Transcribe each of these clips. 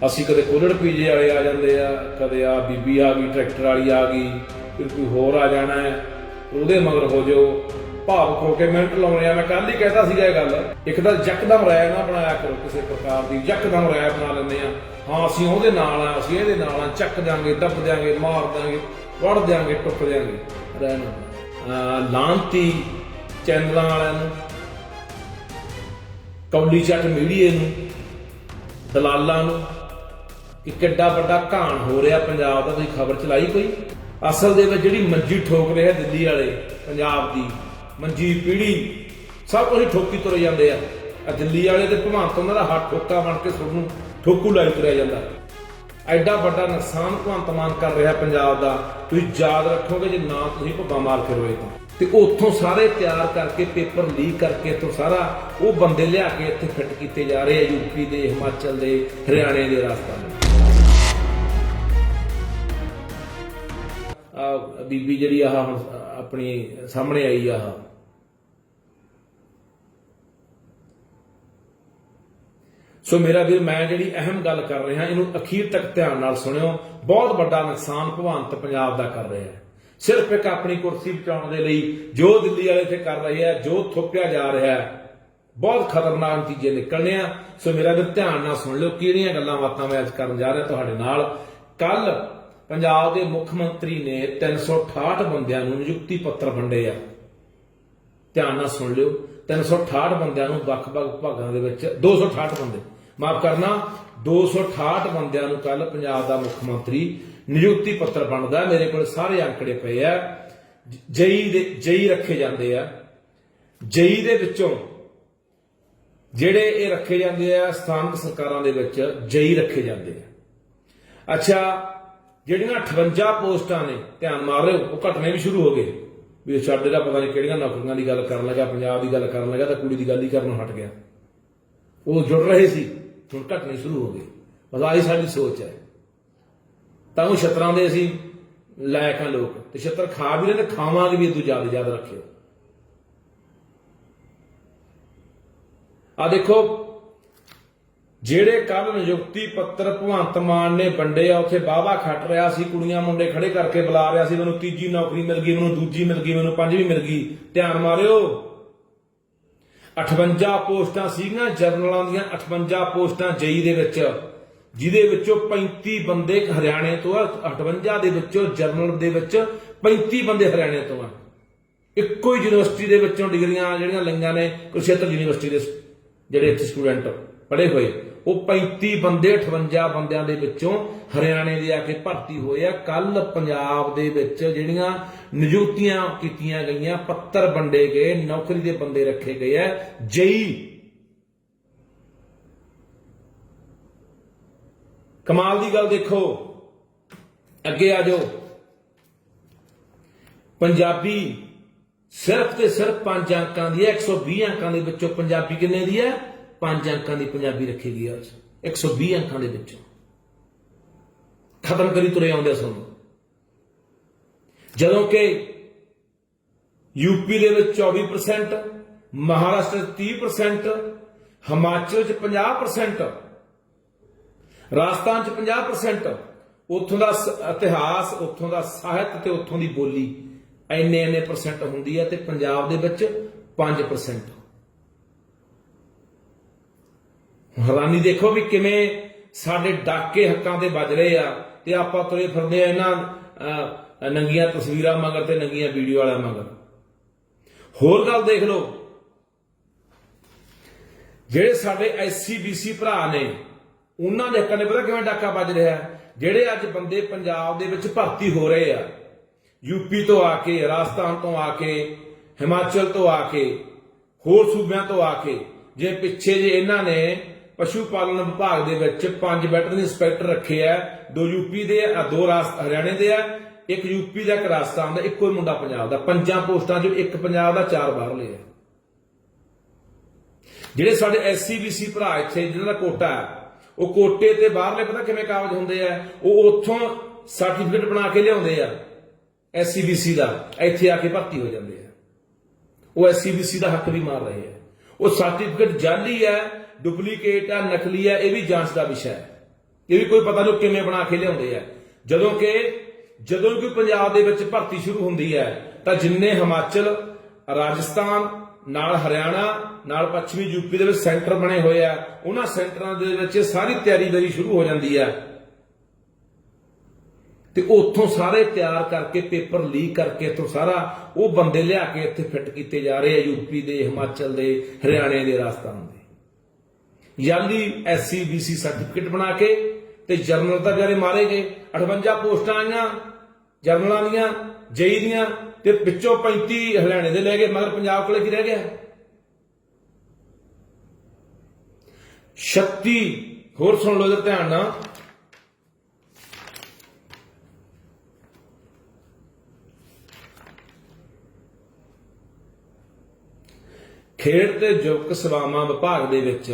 ਅਸੀਂ ਕਦੇ ਕੋਲੜ ਪੀਜੇ ਵਾਲੇ ਆ ਜਾਂਦੇ ਆ, ਕਦੇ ਆ ਬੀਬੀ ਆ ਗਈ, ਟਰੈਕਟਰ ਵਾਲੀ ਆ ਗਈ, ਫਿਰ ਕੋਈ ਹੋਰ ਆ ਜਾਣਾ ਹੈ, ਉਹਦੇ ਮਗਰ ਹੋ ਜਾਓ ਭਾਵਕ ਹੋ ਕੇ ਮਿੰਟ ਲਾਉਣੇ ਆ। ਮੈਂ ਕੱਲ ਹੀ ਕਹਿਤਾ ਸੀਗਾ ਇਹ ਗੱਲ, ਇੱਕ ਤਾਂ ਯਕਦਮ ਰਾਇ ਨਾ ਬਣਾਇਆ ਕਰੋ ਕਿਸੇ ਪ੍ਰਕਾਰ ਦੀ, ਯਕਦਮ ਰਾਇ ਬਣਾ ਲੈਂਦੇ ਆ। ਹਾਂ, ਅਸੀਂ ਉਹਦੇ ਨਾਲ ਆ, ਅਸੀਂ ਇਹਦੇ ਨਾਲ ਆ, ਚੱਕ ਦਿਆਂਗੇ, ਦੱਬ ਦਿਆਂਗੇ, ਮਾਰ ਦਿਆਂਗੇ, ਵੜ ਦਿਆਂਗੇ, ਟੁੱਟ ਦਿਆਂਗੇ। ਰਹਿਣਾ ਲਾਂਤੀ ਚੈਨਲਾਂ ਵਾਲਿਆਂ ਨੂੰ, ਕੌਲੀ ਚੱਟ ਮੀਡੀਏ ਨੂੰ, ਦਲਾਲਾਂ ਨੂੰ ਕਿ ਕਿੱਡਾ ਵੱਡਾ ਘਾਣ ਹੋ ਰਿਹਾ ਪੰਜਾਬ ਦਾ, ਤੁਸੀਂ ਖਬਰ ਚਲਾਈ ਕੋਈ? ਅਸਲ ਦੇ ਵਿੱਚ ਜਿਹੜੀ ਮੰਜੀ ਠੋਕ ਰਿਹਾ ਦਿੱਲੀ ਵਾਲੇ, ਪੰਜਾਬ ਦੀ, ਮੰਜੀ ਪੀੜੀ, ਸਭ ਕੁਝ ਠੋਕੀ ਤੁਰੇ ਜਾਂਦੇ ਆ। ਆ ਦਿੱਲੀ ਵਾਲੇ ਤੇ ਭਗਵੰਤ ਉਹਨਾਂ ਦਾ ਹੱਥ ਠੋਕਾ ਬਣ ਕੇ ਤੁਹਾਨੂੰ ਠੋਕੂ ਲਾਈ ਤੁਰਿਆ ਜਾਂਦਾ। ਐਡਾ ਵੱਡਾ ਨੁਕਸਾਨ ਭਗਵੰਤ ਮਾਨ ਕਰ ਰਿਹਾ ਪੰਜਾਬ ਦਾ। ਤੁਸੀਂ ਯਾਦ ਰੱਖੋਗੇ ਜੇ ਨਾ ਤੁਸੀਂ ਭੁੱਬਾ ਮਾਰ ਕੇ ਰੋਏ ਤਾਂ। ਤੇ ਉੱਥੋਂ ਸਾਰੇ ਤਿਆਰ ਕਰਕੇ, ਪੇਪਰ ਲੀਕ ਕਰਕੇ ਇੱਥੋਂ ਸਾਰਾ ਉਹ ਬੰਦੇ ਲਿਆ ਕੇ ਇੱਥੇ ਫਿੱਟ ਕੀਤੇ ਜਾ ਰਹੇ ਆ ਯੂਪੀ ਦੇ, ਹਿਮਾਚਲ ਦੇ, ਹਰਿਆਣੇ ਦੇ ਰਾਜਸਥਾਨ ਦੇ। ਬੀਬੀ ਜਿਹੜੀ ਆਹ ਹੁਣ ਆਪਣੀ ਸਾਹਮਣੇ ਆਈ ਆ ਆਹ। ਸੋ ਮੇਰਾ ਵੀਰ, ਮੈਂ ਜਿਹੜੀ ਅਹਿਮ ਗੱਲ ਕਰ ਰਿਹਾ, ਇਹਨੂੰ ਅਖੀਰ ਤੱਕ ਧਿਆਨ ਨਾਲ ਸੁਣਿਓ। ਬਹੁਤ ਵੱਡਾ ਨੁਕਸਾਨ ਭਗਵੰਤ ਪੰਜਾਬ ਦਾ ਕਰ ਰਿਹਾ ਹੈ। ਸਿਰਫ ਇੱਕ ਆਪਣੀ ਕੁਰਸੀ ਬਚਾਉਣ ਦੇ ਲਈ ਜੋ ਦਿੱਲੀ ਵਾਲੇ ਇੱਥੇ ਕਰ ਰਹੇ ਆ, ਜੋ ਥੋਪਿਆ ਜਾ ਰਿਹਾ ਹੈ, ਬਹੁਤ ਖਤਰਨਾਕ ਨਤੀਜੇ ਨਿਕਲਣੇ ਆ। ਸੋ ਮੇਰਾ ਵੀਰ, ਧਿਆਨ ਨਾਲ ਸੁਣ ਲਿਓ ਕਿਹੜੀਆਂ ਗੱਲਾਂ ਬਾਤਾਂ ਮੈਂ ਅੱਜ ਕਰਨ ਜਾ ਰਿਹਾ ਤੁਹਾਡੇ ਨਾਲ। ਕੱਲ ਪੰਜਾਬ ਦੇ ਮੁੱਖ ਮੰਤਰੀ ਨੇ 368 ਬੰਦਿਆਂ ਨੂੰ ਨਿਯੁਕਤੀ ਪੱਤਰ ਵੰਡੇ ਆ ਧਿਆਨ ਨਾਲ ਸੁਣ ਲਿਓ 368 ਬੰਦਿਆਂ ਨੂੰ ਵੱਖ-ਵੱਖ ਵਿਭਾਗਾਂ ਦੇ ਵਿੱਚ 268 ਬੰਦੇ। ਮਾਫ ਕਰਨਾ 268 ਬੰਦਿਆਂ ਨੂੰ ਕੱਲ ਪੰਜਾਬ ਦਾ ਮੁੱਖ ਮੰਤਰੀ ਨਿਯੁਕਤੀ ਪੱਤਰ ਬਣਦਾ ਮੇਰੇ ਕੋਲ ਸਾਰੇ ਅੰਕੜੇ ਪਏ ਆ। ਜਈ ਦੇ, ਜਈ ਰੱਖੇ ਜਾਂਦੇ ਆ। ਜਈ ਦੇ ਵਿੱਚੋਂ ਜਿਹੜੇ ਇਹ ਰੱਖੇ ਜਾਂਦੇ ਆ, ਸਥਾਨਕ ਸਰਕਾਰਾਂ ਦੇ ਵਿੱਚ ਜਈ ਰੱਖੇ ਜਾਂਦੇ ਆ। ਅੱਛਾ ਜਿਹੜੀਆਂ 58 ਪੋਸਟਾਂ ਨੇ, ਧਿਆਨ ਮਾਰ ਰਹੇ ਹੋ, ਉਹ ਘਟਨੇ ਵੀ ਸ਼ੁਰੂ ਹੋ ਗਏ। ਵੀ ਸਾਡੇ ਦਾ ਪਤਾ ਨਹੀਂ ਕਿਹੜੀਆਂ ਨੌਕਰੀਆਂ ਦੀ ਗੱਲ ਕਰਨ ਲੱਗਾ, ਪੰਜਾਬ ਦੀ ਗੱਲ ਕਰਨ ਲੱਗਾ, ਤਾਂ ਕੁੜੀ ਦੀ ਗੱਲ ਹੀ ਕਰਨੋਂ ਹਟ ਗਿਆ। ਉਹ ਜੁੜ ਰਹੇ ਸੀ, ਹੁਣ ਘਟਨੇ ਸ਼ੁਰੂ ਹੋ ਗਏ। ਬਸ ਆਹੀ ਸਾਡੀ ਸੋਚ ਹੈ। ਤਾਂ ਉਹ ਛਤਰਾਂ ਦੇ ਅਸੀਂ ਲਾਇਕ ਹਾਂ ਲੋਕ, ਤੇ ਛਤਰ ਖਾ ਵੀ ਰਹੇ ਤੇ ਖਾਵਾਂਗੇ ਵੀ ਇਹ ਤੋਂ ਜ਼ਿਆਦਾ ਯਾਦ ਰੱਖਿਓ। ਆ ਦੇਖੋ ਜਿਹੜੇ ਕੱਲ ਨਿਯੁਕਤੀ ਪੱਤਰ ਭਗਵੰਤ ਮਾਨ ਨੇ ਵੰਡੇ ਆ, ਉੱਥੇ ਬਾਵਾ ਖੱਟ ਰਿਹਾ ਸੀ, ਕੁੜੀਆਂ ਮੁੰਡੇ ਖੜੇ ਕਰਕੇ ਬੁਲਾ ਰਿਹਾ ਸੀ, ਮੈਨੂੰ ਤੀਜੀ ਨੌਕਰੀ ਮਿਲ ਗਈ, ਮੈਨੂੰ ਦੂਜੀ ਮਿਲ ਗਈ, ਮੈਨੂੰ ਪੰਜਵੀਂ ਮਿਲ ਗਈ। ਧਿਆਨ ਮਾਰਿਓ। 58 ਪੋਸਟਾਂ ਸੀਗੀਆਂ ਜਰਨਲਾਂ ਦੀਆਂ 58 ਪੋਸਟਾਂ ਜਈ ਦੇ ਵਿੱਚ, ਜਿਹਦੇ ਵਿੱਚੋਂ 35 ਬੰਦੇ ਹਰਿਆਣੇ ਤੋਂ ਆ 58 ਦੇ ਵਿੱਚੋਂ ਜਰਨਲ ਦੇ ਵਿੱਚ 35 ਬੰਦੇ ਹਰਿਆਣੇ ਤੋਂ ਆ। ਇੱਕੋ ਹੀ ਯੂਨੀਵਰਸਿਟੀ ਦੇ ਵਿੱਚੋਂ ਡਿਗਰੀਆਂ ਜਿਹੜੀਆਂ ਲਈਆਂ ਨੇ ਕੁਰਸ਼ੇਤਰ ਯੂਨੀਵਰਸਿਟੀ ਦੇ ਜਿਹੜੇ ਇੱਥੇ ਸਟੂਡੈਂਟ ਪੜ੍ਹੇ ਹੋਏ। ਉਹ 35 ਬੰਦੇ 58 ਬੰਦਿਆਂ ਦੇ ਵਿੱਚੋਂ ਹਰਿਆਣੇ ਦੇ ਆ ਕੇ ਭਰਤੀ ਹੋਏ ਆ। ਕੱਲ ਪੰਜਾਬ ਦੇ ਵਿੱਚ ਜਿਹੜੀਆਂ ਨਿਯੁਕਤੀਆਂ ਕੀਤੀਆਂ ਗਈਆਂ, ਪੱਤਰ ਵੰਡੇ ਗਏ, ਨੌਕਰੀ ਦੇ ਬੰਦੇ ਰੱਖੇ ਗਏ ਆ। ਜਈ। ਕਮਾਲ ਦੀ ਗੱਲ ਦੇਖੋ। ਅੱਗੇ ਆ ਜਾਓ। ਪੰਜਾਬੀ ਸਿਰਫ ਤੇ ਸਿਰਫ 5 ਅੰਕਾਂ ਦੀ ਹੈ 120 ਅੰਕਾਂ ਦੇ ਵਿੱਚੋਂ ਪੰਜਾਬੀ ਕਿੰਨੇ ਦੀ ਹੈ? 5 ਅੰਕਾਂ ਦੀ ਪੰਜਾਬੀ ਰੱਖੀ ਗਈ ਹੈ 120 ਅੰਕਾਂ ਦੇ ਵਿੱਚੋਂ। ਖਤਮ ਕਰੀ ਤੁਰੇ ਆਉਂਦੇ ਸਾਨੂੰ। ਜਦੋਂ ਕਿ ਯੂਪੀ ਦੇ ਵਿੱਚ 24% ਮਹਾਰਾਸ਼ਟਰ 'ਚ 30% ਹਿਮਾਚਲ 'ਚ 50% ਰਾਜਸਥਾਨ 'ਚ 50% ਉੱਥੋਂ ਦਾ ਸ- ਇਤਿਹਾਸ, ਉੱਥੋਂ ਦਾ ਸਾਹਿਤ ਤੇ ਉੱਥੋਂ ਦੀ ਬੋਲੀ ਐਨੇ ਐਨੇ ਪਰਸੈਂਟ ਹੁੰਦੀ ਹੈ ਤੇ ਪੰਜਾਬ ਦੇ ਵਿੱਚ 5% ਹੈਰਾਨੀ ਦੇਖੋ ਵੀ ਕਿਵੇਂ ਸਾਡੇ ਡਾਕੇ ਹੱਕਾਂ ਤੇ ਵੱਜ ਰਹੇ ਆ ਤੇ ਆਪਾਂ ਤੁਰੇ ਫਿਰਦੇ ਆ ਇਹਨਾਂ ਨੰਗੀਆਂ ਤਸਵੀਰਾਂ ਮਗਰ ਤੇ ਨੰਗੀਆਂ ਵੀਡੀਓ ਵਾਲਿਆਂ ਮਗਰ। ਹੋਰ ਗੱਲ ਦੇਖ ਲਓ। ਜਿਹੜੇ ਸਾਡੇ ਐਸਸੀ ਬੀਸੀ ਭਰਾ ਨੇ, ਉਹਨਾਂ ਦੇ ਹੱਕਾਂ ਨੇ ਪਤਾ ਕਿਵੇਂ ਡਾਕਾ ਵੱਜ ਰਿਹਾ ਜਿਹੜੇ ਅੱਜ ਬੰਦੇ ਪੰਜਾਬ ਦੇ ਵਿੱਚ ਭਰਤੀ ਹੋ ਰਹੇ ਆ ਯੂਪੀ ਤੋਂ ਆ ਕੇ, ਰਾਜਸਥਾਨ ਤੋਂ ਆ ਕੇ, ਹਿਮਾਚਲ ਤੋਂ ਆ ਕੇ, ਹੋਰ ਸੂਬਿਆਂ ਤੋਂ ਆ ਕੇ, ਜੇ ਪਿੱਛੇ ਜੇ ਇਹਨਾਂ ਨੇ ਪਸ਼ੂ ਪਾਲਣ ਵਿਭਾਗ ਦੇ ਵਿੱਚ ਪੰਜ ਵੈਟਰਨਰੀ ਇੰਸਪੈਕਟਰ ਰੱਖੇ ਆ, ਦੋ ਯੂਪੀ ਦੇ ਆ, ਦੋ ਰਾਜ ਹਰਿਆਣੇ ਦੇ ਆ, ਇੱਕ ਯੂਪੀ ਦਾ, ਇੱਕ ਰਾਜਸਥਾਨ ਦਾ, ਇੱਕੋ ਹੀ ਮੁੰਡਾ ਪੰਜਾਬ ਦਾ। ਪੰਜਾਂ ਪੋਸਟਾਂ ਚੋਂ ਇੱਕ ਪੰਜਾਬ ਦਾ, ਚਾਰ ਬਾਹਰਲੇ ਆ। ਜਿਹੜੇ ਸਾਡੇ ਐਸਸੀ ਬੀਸੀ ਭਰਾ ਇੱਥੇ, ਜਿਹਨਾਂ ਦਾ ਕੋਟਾ ਹੈ, ਉਹ ਕੋਟੇ ਤੇ ਬਾਹਰਲੇ ਪਤਾ ਕਿਵੇਂ ਕਾਗਜ਼ ਹੁੰਦੇ ਆ? ਉਹ ਉੱਥੋਂ ਸਰਟੀਫਿਕੇਟ ਬਣਾ ਕੇ ਲਿਆਉਂਦੇ ਆ ਐਸਸੀ ਬੀਸੀ ਦਾ। ਇੱਥੇ ਆ ਕੇ ਭਰਤੀ ਹੋ ਜਾਂਦੇ ਆ। ਉਹ ਐਸਸੀ ਬੀਸੀ ਦਾ ਹੱਕ ਵੀ ਮਾਰ ਰਹੇ ਆ। ਉਹ ਸਰਟੀਫਿਕੇਟ ਜਾਲੀ ਹੈ ਡੁਪਲੀਕੇਟ ਹੈ ਨਕਲੀ ਹੈ ਇਹ ਵੀ ਜਾਂਚ ਦਾ ਵਿਸ਼ਾ ਹੈ। ਇਹ ਵੀ ਕੋਈ ਪਤਾ ਨਹੀਂ ਕਿਵੇਂ ਬਣਾ ਕੇ ਲਿਆਉਂਦੇ ਆ। ਜਦੋਂ ਕਿ, ਜਦੋਂ ਕੋਈ ਪੰਜਾਬ ਦੇ ਵਿੱਚ ਭਰਤੀ ਸ਼ੁਰੂ ਹੁੰਦੀ ਹੈ, ਤਾਂ ਜਿੰਨੇ ਹਿਮਾਚਲ, ਰਾਜਸਥਾਨ, ਨਾਲ ਹਰਿਆਣਾ, ਨਾਲ ਪੱਛਮੀ ਯੂਪੀ ਦੇ ਵਿੱਚ ਸੈਂਟਰ ਬਣੇ ਹੋਏ ਆ, ਉਹਨਾਂ ਸੈਂਟਰਾਂ ਦੇ ਵਿੱਚ ਸਾਰੀ ਤਿਆਰੀ ਬਰੀ ਸ਼ੁਰੂ ਹੋ ਜਾਂਦੀ ਹੈ ਤੇ ਉੱਥੋਂ ਸਾਰੇ ਤਿਆਰ ਕਰਕੇ, ਪੇਪਰ ਲੀਕ ਕਰਕੇ ਇੱਥੋਂ ਸਾਰਾ ਉਹ ਬੰਦੇ ਲਿਆ ਕੇ ਇੱਥੇ ਫਿੱਟ ਕੀਤੇ ਜਾ ਰਹੇ ਆ ਯੂਪੀ ਦੇ, ਹਿਮਾਚਲ ਦੇ, ਹਰਿਆਣੇ ਦੇ, ਰਾਜਸਥਾਨ ਦੇ। ਯਾਨੀ ਐਸਸੀ ਬੀਸੀ ਸਰਟੀਫਿਕੇਟ ਬਣਾ ਕੇ ਤੇ ਜਰਨਲ ਤਾਂ ਜਿਹੜੇ ਮਾਰੇ ਗਏ। 58 ਪੋਸਟਾਂ ਆਈਆਂ, ਜਰਨਲਾਂ ਦੀਆਂ, ਜਈ ਦੀਆਂ ਤੇ ਵਿੱਚੋਂ 35 ਹਰਿਆਣੇ ਦੇ ਲੈ ਗਏ, ਮਗਰ ਪੰਜਾਬ ਕੋਲੇ ਕੀ ਰਹਿ ਗਿਆ? 36 ਹੋਰ ਸੁਣ ਲਓ ਇਧਰ ਧਿਆਨ ਨਾਲ। ਖੇਡ ਤੇ ਯੁਵਕ ਸੇਵਾਵਾਂ ਵਿਭਾਗ ਦੇ ਵਿੱਚ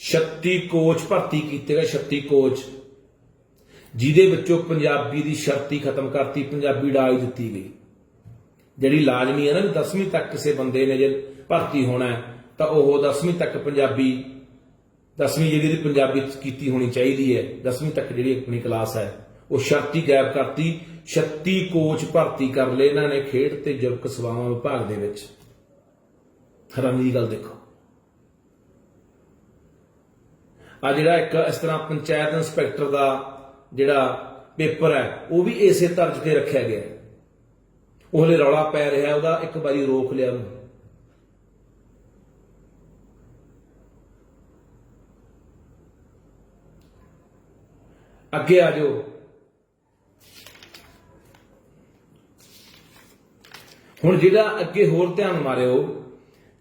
36 ਕੋਚ ਭਰਤੀ ਕੀਤੇ ਗਏ 36 ਕੋਚ। ਜਿਹਦੇ ਵਿੱਚੋਂ ਪੰਜਾਬੀ ਦੀ ਸ਼ਰਤੀ ਖਤਮ ਕਰਤੀ, ਪੰਜਾਬੀ ਡਾਈ ਦਿੱਤੀ ਗਈ। ਜਿਹੜੀ ਲਾਜ਼ਮੀ ਹੈ ਨਾ ਵੀ 10ਵੀਂ ਤੱਕ ਕਿਸੇ ਬੰਦੇ ਨੇ ਜੇ ਭਰਤੀ ਹੋਣਾ ਤਾਂ ਉਹ 10ਵੀਂ ਤੱਕ ਪੰਜਾਬੀ 10ਵੀਂ ਜਿਹੜੀ ਪੰਜਾਬੀ ਕੀਤੀ ਹੋਣੀ ਚਾਹੀਦੀ ਹੈ 10ਵੀਂ ਤੱਕ ਜਿਹੜੀ ਆਪਣੀ ਕਲਾਸ ਹੈ, ਉਹ ਸ਼ਰਤੀ ਗਾਇਬ ਕਰਤੀ 36 ਕੋਚ ਭਰਤੀ ਕਰ ਲਏ ਇਹਨਾਂ ਨੇ ਖੇਡ ਤੇ ਯੁਵਕ ਸੇਵਾਵਾਂ ਵਿਭਾਗ ਦੇ ਵਿੱਚ। ਹੈਰਾਨੀ ਦੀ ਗੱਲ ਦੇਖੋ। ਆ ਜਿਹੜਾ ਇੱਕ ਇਸ ਤਰ੍ਹਾਂ ਪੰਚਾਇਤ ਇੰਸਪੈਕਟਰ ਦਾ ਜਿਹੜਾ ਪੇਪਰ ਹੈ, ਉਹ ਵੀ ਇਸੇ ਤਰਜ ਤੇ ਰੱਖਿਆ ਗਿਆ ਉਹ ਹਲੇ ਰੌਲਾ ਪੈ ਰਿਹਾ, ਉਹਦਾ ਇੱਕ ਵਾਰੀ ਰੋਕ ਲਿਆ ਉਹਨੂੰ। ਅੱਗੇ ਆ ਜਾਓ। ਹੁਣ ਜਿਹੜਾ ਅੱਗੇ ਹੋਰ ਧਿਆਨ ਮਾਰਿਓ,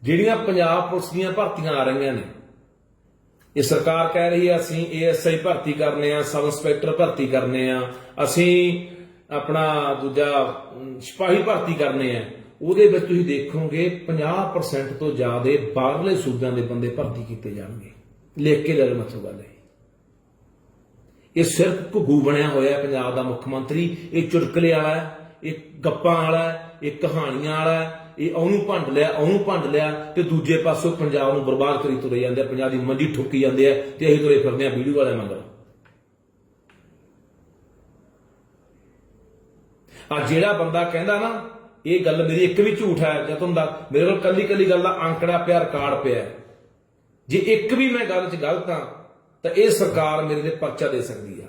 ਜਿਹੜੀਆਂ ਪੰਜਾਬ ਪੁਲਿਸ ਦੀਆਂ ਭਰਤੀਆਂ ਆ ਰਹੀਆਂ ਨੇ ਇਹ ਸਰਕਾਰ ਕਹਿ ਰਹੀ ਹੈ ਅਸੀਂ ਏਐਸਆਈ ਭਰਤੀ ਕਰਨੇ ਆ ਸਬ ਇੰਸਪੈਕਟਰ ਭਰਤੀ ਕਰਨੇ ਆ ਅਸੀਂ ਆਪਣਾ ਦੂਜਾ ਅਮ, ਸਿਪਾਹੀ ਭਰਤੀ ਕਰਨੇ ਆ। ਉਹਦੇ ਵਿੱਚ ਤੁਸੀਂ ਦੇਖੋਗੇ 50% ਤੋਂ ਜ਼ਿਆਦਾ ਬਾਹਰਲੇ ਸੂਬਿਆਂ ਦੇ ਬੰਦੇ ਭਰਤੀ ਕੀਤੇ ਜਾਣਗੇ। ਲਿਖ ਕੇ ਲੈ ਲਓ ਮੱਥੋਂ ਗੱਲ ਹੈ ਇਹ ਸਿਰਫ ਘੁੱਗੂ ਬਣਿਆ ਹੋਇਆ ਪੰਜਾਬ ਦਾ ਮੁੱਖ ਮੰਤਰੀ ਇਹ ਚੁਟਕਲੇ ਵਾਲਾ ਹੈ ਇਹ ਗੱਪਾਂ ਵਾਲਾ ਇਹ ਕਹਾਣੀਆਂ ਵਾਲਾ ਇਹ ਉਹਨੂੰ ਭੰਡ ਲਿਆ, ਉਹਨੂੰ ਭੰਡ ਲਿਆ ਤੇ ਦੂਜੇ ਪਾਸੋਂ ਪੰਜਾਬ ਨੂੰ ਬਰਬਾਦ ਕਰੀ ਤੁਰੇ ਜਾਂਦੇ ਆ, ਪੰਜਾਬ ਦੀ ਮੰਡੀ ਠੁੱਕੀ ਜਾਂਦੇ ਆ ਤੇ ਅਸੀਂ ਤੁਰੇ ਫਿਰਦੇ ਆ ਵੀਡੀਓ ਵਾਲੇ ਮੰਗਰ ਆ ਜਿਹੜਾ ਬੰਦਾ ਕਹਿੰਦਾ ਨਾ, ਇਹ ਗੱਲ ਮੇਰੀ ਇੱਕ ਵੀ ਝੂਠ ਹੈ, ਜਾਂ ਤੁਹਾਨੂੰ ਮੇਰੇ ਕੋਲ ਕੱਲੀ ਕੱਲੀ ਗੱਲ ਦਾ ਅੰਕੜਾ ਪਿਆ, ਰਿਕਾਰਡ ਪਿਆ ਜੇ ਇੱਕ ਵੀ ਮੈਂ ਗੱਲ 'ਚ ਗਲਤ ਹਾਂ, ਤਾਂ ਇਹ ਸਰਕਾਰ ਮੇਰੇ ਤੇ ਪਰਚਾ ਦੇ ਸਕਦੀ ਆ।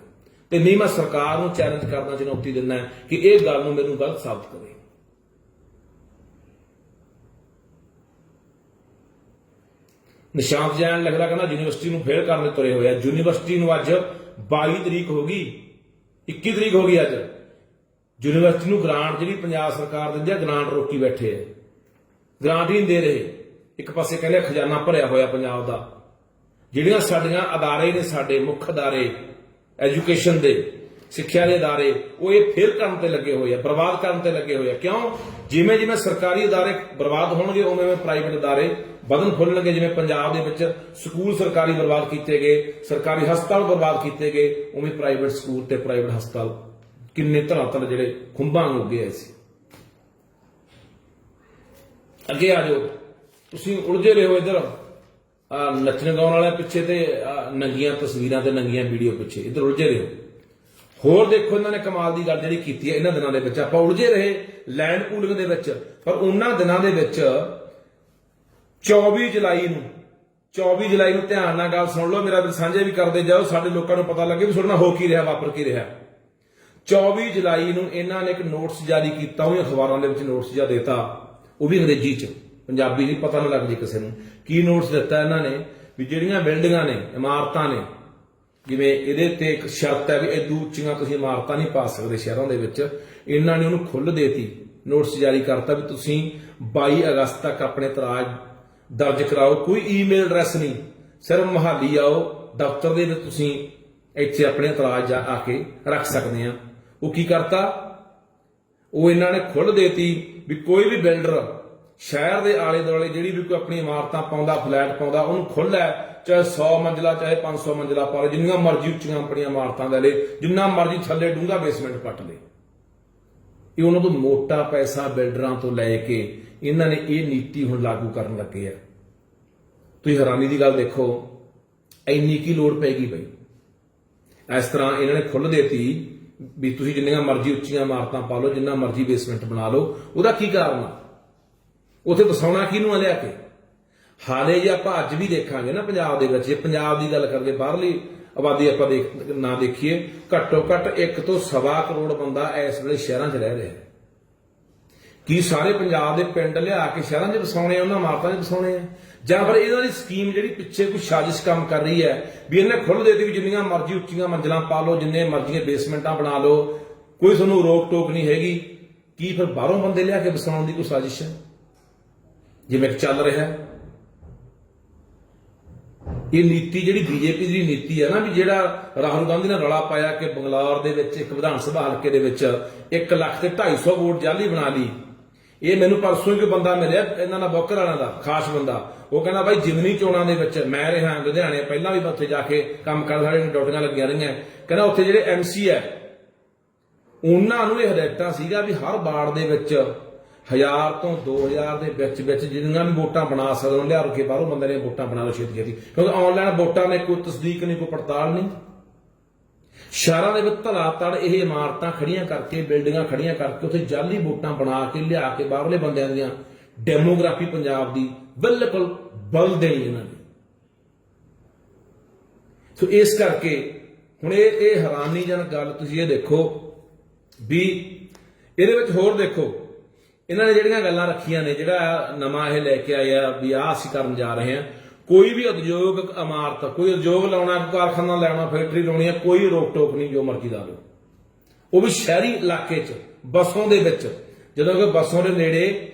ਤੇ ਨਹੀਂ ਮੈਂ ਸਰਕਾਰ ਨੂੰ ਚੈਲੰਜ ਕਰਨਾ, ਚੁਣੌਤੀ ਦਿੰਦਾ ਕਿ ਇਹ ਗੱਲ ਨੂੰ ਮੈਨੂੰ ਗਲਤ ਸਾਬਤ ਕਰੇ। ਨਿਸ਼ਾਂਤ ਜੈਨ ਲੱਗਦਾ ਕਹਿੰਦਾ ਯੂਨੀਵਰਸਿਟੀ ਨੂੰ ਫੇਲ ਕਰਨ ਦੇ ਤੁਰੇ ਹੋਏ ਆ। ਯੂਨੀਵਰਸਿਟੀ ਨੂੰ ਅੱਜ 22 ਤਰੀਕ ਹੋ ਗਈ 21 ਤਰੀਕ ਹੋ ਗਈ ਅੱਜ। ਯੂਨੀਵਰਸਿਟੀ ਨੂੰ ਗ੍ਰਾਂਟ ਜਿਹੜੀ ਪੰਜਾਬ ਸਰਕਾਰ ਦਿੰਦੀ ਆ, ਗ੍ਰਾਂਟ ਰੋਕੀ ਬੈਠੇ ਆ। ਗ੍ਰਾਂਟ ਹੀ ਨਹੀਂ ਦੇ ਰਹੇ। ਇੱਕ ਪਾਸੇ ਕਹਿੰਦੇ ਖਜ਼ਾਨਾ ਭਰਿਆ ਹੋਇਆ ਪੰਜਾਬ ਦਾ। ਜਿਹੜੀਆਂ ਸਾਡੀਆਂ ਅਦਾਰੇ ਨੇ ਸਾਡੇ ਮੁੱਖ ਅਦਾਰੇ, ਐਜੂਕੇਸ਼ਨ ਦੇ ਸਿੱਖਿਆ ਦੇ ਅਦਾਰੇ, ਉਹ ਇਹ ਫੇਲ ਕਰਨ ਤੇ ਲੱਗੇ ਹੋਏ ਆ, ਬਰਬਾਦ ਕਰਨ ਤੇ ਲੱਗੇ ਹੋਏ ਆ। ਕਿਉਂ? ਜਿਵੇਂ ਜਿਵੇਂ ਸਰਕਾਰੀ ਅਦਾਰੇ ਬਰਬਾਦ ਹੋਣਗੇ, ਉਵੇਂ ਉਵੇਂ ਪ੍ਰਾਈਵੇਟ ਅਦਾਰੇ ਵਧਣ ਫੁੱਲਣਗੇ ਜਿਵੇਂ ਪੰਜਾਬ ਦੇ ਵਿੱਚ ਸਕੂਲ ਸਰਕਾਰੀ ਬਰਬਾਦ ਕੀਤੇ ਗਏ, ਸਰਕਾਰੀ ਹਸਪਤਾਲ ਬਰਬਾਦ ਕੀਤੇ ਗਏ, ਉਵੇਂ ਪ੍ਰਾਈਵੇਟ ਸਕੂਲ ਤੇ ਪ੍ਰਾਈਵੇਟ ਹਸਪਤਾਲ ਕਿੰਨੇ ਤਰ੍ਹਾਂ ਤਰ੍ਹਾਂ ਜਿਹੜੇ ਖੁੰਬਾਂ ਹੋ ਗਏ ਸੀ। ਅੱਗੇ ਆ ਜਾਓ। ਤੁਸੀਂ ਉਲਝੇ ਰਹੋ ਇਧਰ। ਆ ਨੱਚਣ ਗਾਉਣ ਵਾਲਿਆਂ ਪਿੱਛੇ ਤੇ ਨੰਗੀਆਂ ਤਸਵੀਰਾਂ ਤੇ ਨੰਗੀਆਂ ਵੀਡੀਓ ਪਿੱਛੇ। ਇਧਰ ਉਲਝੇ ਰਹੋ ਹੋਰ ਦੇਖੋ ਇਹਨਾਂ ਨੇ ਕਮਾਲ ਦੀ ਗੱਲ ਜਿਹੜੀ ਕੀਤੀ ਹੈ ਇਹਨਾਂ ਦਿਨਾਂ ਦੇ ਵਿੱਚ। ਆਪਾਂ ਉਲਝੇ ਰਹੇ ਲੈਂਡ ਪੂਲਿੰਗ ਦੇ ਵਿੱਚ। ਪਰ ਉਹਨਾਂ ਦਿਨਾਂ ਦੇ ਵਿੱਚ 24 ਜੁਲਾਈ ਨੂੰ 24 ਜੁਲਾਈ ਨੂੰ ਧਿਆਨ ਨਾਲ ਗੱਲ ਸੁਣ ਲਓ, ਮੇਰਾ ਵੀ ਸਾਂਝੇ ਵੀ ਕਰਦੇ ਜਾਓ, ਸਾਡੇ ਲੋਕਾਂ ਨੂੰ ਪਤਾ ਲੱਗੇ ਵੀ ਤੁਹਾਡੇ ਨਾਲ ਹੋ ਕੀ ਰਿਹਾ, ਵਾਪਰ ਕੀ ਰਿਹਾ। 24 ਜੁਲਾਈ ਨੂੰ ਇਹਨਾਂ ਨੇ ਇੱਕ ਨੋਟਿਸ ਜਾਰੀ ਕੀਤਾ, ਉਹ ਅਖਬਾਰਾਂ ਦੇ ਵਿੱਚ ਨੋਟਿਸ ਜਾ ਦਿੱਤਾ। ਉਹ ਵੀ ਅੰਗਰੇਜ਼ੀ ਚ, ਪੰਜਾਬੀ ਨਹੀਂ, ਪਤਾ ਨਾ ਲੱਗ ਜੇ ਕਿਸੇ ਨੂੰ। ਕੀ ਨੋਟਿਸ ਦਿੱਤਾ ਇਹਨਾਂ ਨੇ? ਵੀ ਜਿਹੜੀਆਂ ਬਿਲਡਿੰਗਾਂ ਨੇ, ਇਮਾਰਤਾਂ ਨੇ ਜਿਵੇਂ ਇਹਦੇ ਤੇ ਇੱਕ ਸ਼ਰਤ ਹੈ ਵੀ ਇਹ ਉੱਚੀਆਂ ਤੁਸੀਂ ਇਮਾਰਤਾਂ ਨਹੀਂ ਪਾ ਸਕਦੇ ਸ਼ਹਿਰਾਂ ਦੇ ਵਿੱਚ। ਇਹਨਾਂ ਨੇ ਉਹਨੂੰ ਖੁੱਲ੍ਹ ਦੇਤੀ, ਨੋਟਿਸ ਜਾਰੀ ਕਰਤਾ ਵੀ ਤੁਸੀਂ 22 ਅਗਸਤ ਤੱਕ ਆਪਣੇ ਇਤਰਾਜ਼ ਦਰਜ ਕਰਾਓ, ਕੋਈ ਈਮੇਲ ਐਡਰੈਸ ਨਹੀਂ। ਸਿਰਫ ਮਹਾਲੀ ਆਓ, ਦਫ਼ਤਰ ਦੇ ਵਿੱਚ ਤੁਸੀਂ ਇੱਥੇ ਆਪਣੇ ਇਤਰਾਜ਼ ਜਾ ਆ ਕੇ ਰੱਖ ਸਕਦੇ ਆ। ਉਹ ਕੀ ਕਰਤਾ? ਉਹ ਇਹਨਾਂ ਨੇ ਖੁੱਲ੍ਹ ਦੇਤੀ ਵੀ ਕੋਈ ਵੀ ਬਿਲਡਰ ਸ਼ਹਿਰ ਦੇ ਆਲੇ ਦੁਆਲੇ ਜਿਹੜੀ ਵੀ ਕੋਈ ਆਪਣੀ ਇਮਾਰਤਾਂ ਪਾਉਂਦਾ, ਫਲੈਟ ਪਾਉਂਦਾ, ਉਹਨੂੰ ਖੁੱਲ੍ਹ ਹੈ ਚਾਹੇ 100 ਮੰਜ਼ਲਾ, ਚਾਹੇ 500 ਮੰਜ਼ਲਾ ਪਾ ਲੇ ਜਿੰਨੀਆਂ ਮਰਜ਼ੀ ਉੱਚੀਆਂ ਆਪਣੀਆਂ ਇਮਾਰਤਾਂ ਲੈ ਲੇ, ਜਿੰਨਾ ਮਰਜ਼ੀ ਥੱਲੇ ਡੂੰਘਾ ਬੇਸਮੈਂਟ ਪੱਟ ਲੇ। ਇਹ ਉਹਨਾਂ ਤੋਂ ਮੋਟਾ ਪੈਸਾ ਬਿਲਡਰਾਂ ਤੋਂ ਲੈ ਕੇ ਇਹਨਾਂ ਨੇ ਇਹ ਨੀਤੀ ਹੁਣ ਲਾਗੂ ਕਰਨ ਲੱਗੇ ਆ। ਤੁਸੀਂ ਹੈਰਾਨੀ ਦੀ ਗੱਲ ਦੇਖੋ, ਇੰਨੀ ਕੀ ਲੋੜ ਪੈਗੀ ਬਈ? ਇਸ ਤਰ੍ਹਾਂ ਇਹਨਾਂ ਨੇ ਖੁੱਲ੍ਹ ਦੇਤੀ ਵੀ ਤੁਸੀਂ ਜਿੰਨੀਆਂ ਮਰਜ਼ੀ ਉੱਚੀਆਂ ਇਮਾਰਤਾਂ ਪਾ ਲਓ, ਜਿੰਨਾ ਮਰਜ਼ੀ ਬੇਸਮੈਂਟ ਬਣਾ ਲਓ। ਉਹਦਾ ਕੀ ਕਾਰਨ ਆ? ਉਥੇ ਵਸਾਉਣਾ ਕਿਹਨੂੰ ਆ ਲਿਆ ਕੇ? ਹਾਲੇ ਜੇ ਆਪਾਂ ਅੱਜ ਵੀ ਦੇਖਾਂਗੇ ਨਾ ਪੰਜਾਬ ਦੇ ਵਿੱਚ, ਜੇ ਪੰਜਾਬ ਦੀ ਗੱਲ ਕਰਦੇ ਬਾਹਰਲੀ ਆਬਾਦੀ ਆਪਾਂ ਦੇਖ, ਨਾ ਦੇਖੀਏ, ਘੱਟੋ ਘੱਟ 1 ਤੋਂ ਸਵਾ ਕਰੋੜ ਬੰਦਾ ਇਸ ਵੇਲੇ ਸ਼ਹਿਰਾਂ 'ਚ ਰਹਿ ਰਿਹਾ ਹੈ। ਕੀ ਸਾਰੇ ਪੰਜਾਬ ਦੇ ਪਿੰਡ ਲਿਆ ਕੇ ਸ਼ਹਿਰਾਂ 'ਚ ਵਸਾਉਣੇ ਆ, ਉਹਨਾਂ ਮਾਰਤਾਂ 'ਚ ਵਸਾਉਣੇ ਆ? ਜਾਂ ਫਿਰ ਇਹਨਾਂ ਦੀ ਸਕੀਮ ਜਿਹੜੀ ਪਿੱਛੇ ਕੋਈ ਸਾਜ਼ਿਸ਼ ਕੰਮ ਕਰ ਰਹੀ ਹੈ, ਵੀ ਇਹਨੇ ਖੁੱਲ੍ਹ ਦੇ ਦਿੱਤੀ ਵੀ ਜਿੰਨੀਆਂ ਮਰਜ਼ੀ ਉੱਚੀਆਂ ਮੰਜ਼ਲਾਂ ਪਾ ਲਓ, ਜਿੰਨੇ ਮਰਜ਼ੀ ਬੇਸਮੈਂਟਾਂ ਬਣਾ ਲਓ, ਕੋਈ ਤੁਹਾਨੂੰ ਰੋਕ ਟੋਕ ਨਹੀਂ ਹੈਗੀ। ਕੀ ਫਿਰ ਬਾਹਰੋਂ ਬੰਦੇ ਲਿਆ ਕੇ ਵਸਾਉਣ ਦੀ ਕੋਈ ਸਾਜ਼ਿਸ਼ ਹੈ? ਜਿਵੇਂ ਚੱਲ ਰਿਹਾ ਹੈ। ਇਹ ਨੀਤੀ ਜਿਹੜੀ ਬੀਜੇਪੀ ਦੀ ਨੀਤੀ ਹੈ ਨਾ ਵੀ ਜਿਹੜਾ ਰਾਹੁਲ ਗਾਂਧੀ ਨੇ ਰੌਲਾ ਪਾਇਆ ਕਿ ਬੰਗਲੌਰ ਦੇ ਵਿੱਚ ਇੱਕ ਵਿਧਾਨ ਸਭਾ ਹਲਕੇ ਦੇ ਵਿੱਚ 1 ਲੱਖ ਤੇ 250 ਵੋਟ ਜਾਲੀ ਬਣਾ ਲਈ। ਇਹ ਮੈਨੂੰ ਪਰਸੋਂ ਇੱਕ ਬੰਦਾ ਮਿਲਿਆ, ਇਹਨਾਂ ਦਾ ਬੋਕਰ ਵਾਲਿਆਂ ਦਾ, ਖਾਸ ਬੰਦਾ। ਉਹ ਕਹਿੰਦਾ, ਬਾਈ, ਜਿਮਨੀ ਚੋਣਾਂ ਦੇ ਵਿੱਚ ਮੈਂ ਰਿਹਾ, ਲੁਧਿਆਣੇ, ਪਹਿਲਾਂ ਵੀ ਉੱਥੇ ਜਾ ਕੇ ਕੰਮ ਕਰ, ਸਾਡੇ ਡੋਟੀਆਂ ਲੱਗੀਆਂ ਰਹੀਆਂ। ਕਹਿੰਦਾ, ਉੱਥੇ ਜਿਹੜੇ ਐਮਸੀ ਹੈ ਉਹਨਾਂ ਨੂੰ ਇਹ ਹਦਾਇਤਾਂ ਸੀਗਾ ਵੀ ਹਰ ਵਾਰਡ ਦੇ ਵਿੱਚ 1000 ਤੋਂ 2000 ਦੇ ਵਿੱਚ ਵਿੱਚ ਜਿੰਨੀਆਂ ਵੀ ਵੋਟਾਂ ਬਣਾ ਸਕਣ ਲਿਆ ਕੇ ਬਾਹਰੋਂ ਬੰਦੇ ਨੇ ਵੋਟਾਂ ਬਣਾ ਲਓ, ਛੇਤੀ ਛੇਤੀ। ਕਿਉਂਕਿ ਆਨਲਾਈਨ ਵੋਟਾਂ ਨੇ ਕੋਈ ਤਸਦੀਕ ਨਹੀਂ, ਕੋਈ ਪੜਤਾਲ ਨਹੀਂ। ਸ਼ਹਿਰਾਂ ਦੇ ਵਿੱਚ ਧੜਾ ਤੜ ਇਹ ਇਮਾਰਤਾਂ ਖੜੀਆਂ ਕਰਕੇ, ਬਿਲਡਿੰਗਾਂ ਖੜੀਆਂ ਕਰਕੇ, ਉੱਥੇ ਜਾਲੀ ਵੋਟਾਂ ਬਣਾ ਕੇ, ਲਿਆ ਕੇ ਬਾਹਰਲੇ ਬੰਦਿਆਂ ਦੀਆਂ ਡੈਮੋਗ੍ਰਾਫੀ ਪੰਜਾਬ ਦੀ ਬਿਲਕੁਲ ਬਲ ਦੇਣੀ ਇਹਨਾਂ ਨੇ। ਸੋ ਇਸ ਕਰਕੇ ਹੁਣ ਇਹ ਇਹ ਹੈਰਾਨੀਜਨਕ ਗੱਲ ਤੁਸੀਂ ਇਹ ਦੇਖੋ ਵੀ ਇਹਦੇ ਵਿੱਚ ਹੋਰ ਦੇਖੋ। ਇਹਨਾਂ ਨੇ ਜਿਹੜੀਆਂ ਗੱਲਾਂ ਰੱਖੀਆਂ ਨੇ, ਜਿਹੜਾ ਨਵਾਂ ਇਹ ਲੈ ਕੇ ਆਏ ਆ ਵੀ ਆਹ ਅਸੀਂ ਕਰਨ ਜਾ ਰਹੇ ਹਾਂ, ਕੋਈ ਵੀ ਉਦਯੋਗਿਕ ਇਮਾਰਤ, ਕੋਈ ਉਦਯੋਗ ਲਾਉਣਾ, ਕਾਰਖਾਨਾ ਲੈਣਾ ਫੈਕਟਰੀ ਲਾਉਣੀ ਹੈ, ਕੋਈ ਰੋਕ ਟੋਕ ਨਹੀਂ ਜੋ ਮਰਜ਼ੀ ਲਾ ਲਓ। ਉਹ ਵੀ ਸ਼ਹਿਰੀ ਇਲਾਕੇ 'ਚ, ਬੱਸੋਂ ਦੇ ਵਿੱਚ। ਜਦੋਂ ਕਿ ਬੱਸੋਂ ਦੇ ਨੇੜੇ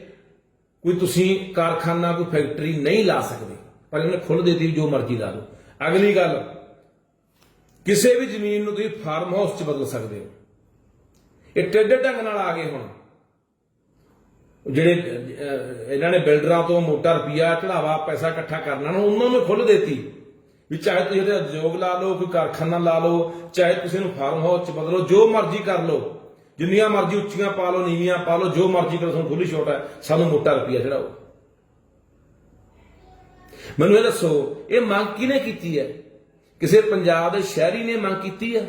ਕੋਈ ਤੁਸੀਂ ਕਾਰਖਾਨਾ, ਕੋਈ ਫੈਕਟਰੀ ਨਹੀਂ ਲਾ ਸਕਦੇ, ਪਰ ਇਹਨੇ ਖੁੱਲ੍ਹ ਦਿੱਤੀ ਵੀ ਜੋ ਮਰਜ਼ੀ ਲਾ ਲਓ। ਅਗਲੀ ਗੱਲ, ਕਿਸੇ ਵੀ ਜ਼ਮੀਨ ਨੂੰ ਤੁਸੀਂ ਫਾਰਮ ਹਾਊਸ 'ਚ ਬਦਲ ਸਕਦੇ ਹੋ। ਇਹ ਟੇਡੇ ਢੰਗ ਨਾਲ ਆ ਗਏ ਹੁਣ। ਜਿਹੜੇ ਇਹਨਾਂ ਨੇ ਬਿਲਡਰਾਂ ਤੋਂ ਮੋਟਾ ਰੁਪਿਆ ਚੜਾਵਾ ਪੈਸਾ ਇਕੱਠਾ ਕਰਨਾ ਨੂੰ ਉਹਨਾਂ ਨੂੰ ਖੁੱਲ੍ਹ ਦੇਤੀ। ਵੀ ਚਾਹੇ ਤੁਸੀਂ ਇਹਦੇ ਉਦਯੋਗ ਲਾ ਲਓ, ਕੋਈ ਕਾਰਖਾਨਾ ਲਾ ਲਓ, ਚਾਹੇ ਤੁਸੀਂ ਇਹਨੂੰ ਫਾਰਮ ਹਾਊਸ 'ਚ ਬਦਲੋ, ਜੋ ਮਰਜ਼ੀ ਕਰ ਲਓ। ਜਿੰਨੀਆਂ ਮਰਜ਼ੀ ਉੱਚੀਆਂ ਪਾ ਲਓ, ਨੀਵੀਆਂ ਪਾ ਲਓ, ਜੋ ਮਰਜ਼ੀ ਕਰੋ ਤੁਹਾਨੂੰ ਖੁੱਲੀ ਛੋਟ ਹੈ, ਸਾਨੂੰ ਮੋਟਾ ਰੁਪਿਆ ਚੜਾਓ। ਮੈਨੂੰ ਇਹ ਦੱਸੋ, ਇਹ ਮੰਗ ਕਿਹਨੇ ਕੀਤੀ ਹੈ? ਕਿਸੇ ਪੰਜਾਬ ਦੇ ਸ਼ਹਿਰੀ ਨੇ ਮੰਗ ਕੀਤੀ ਹੈ?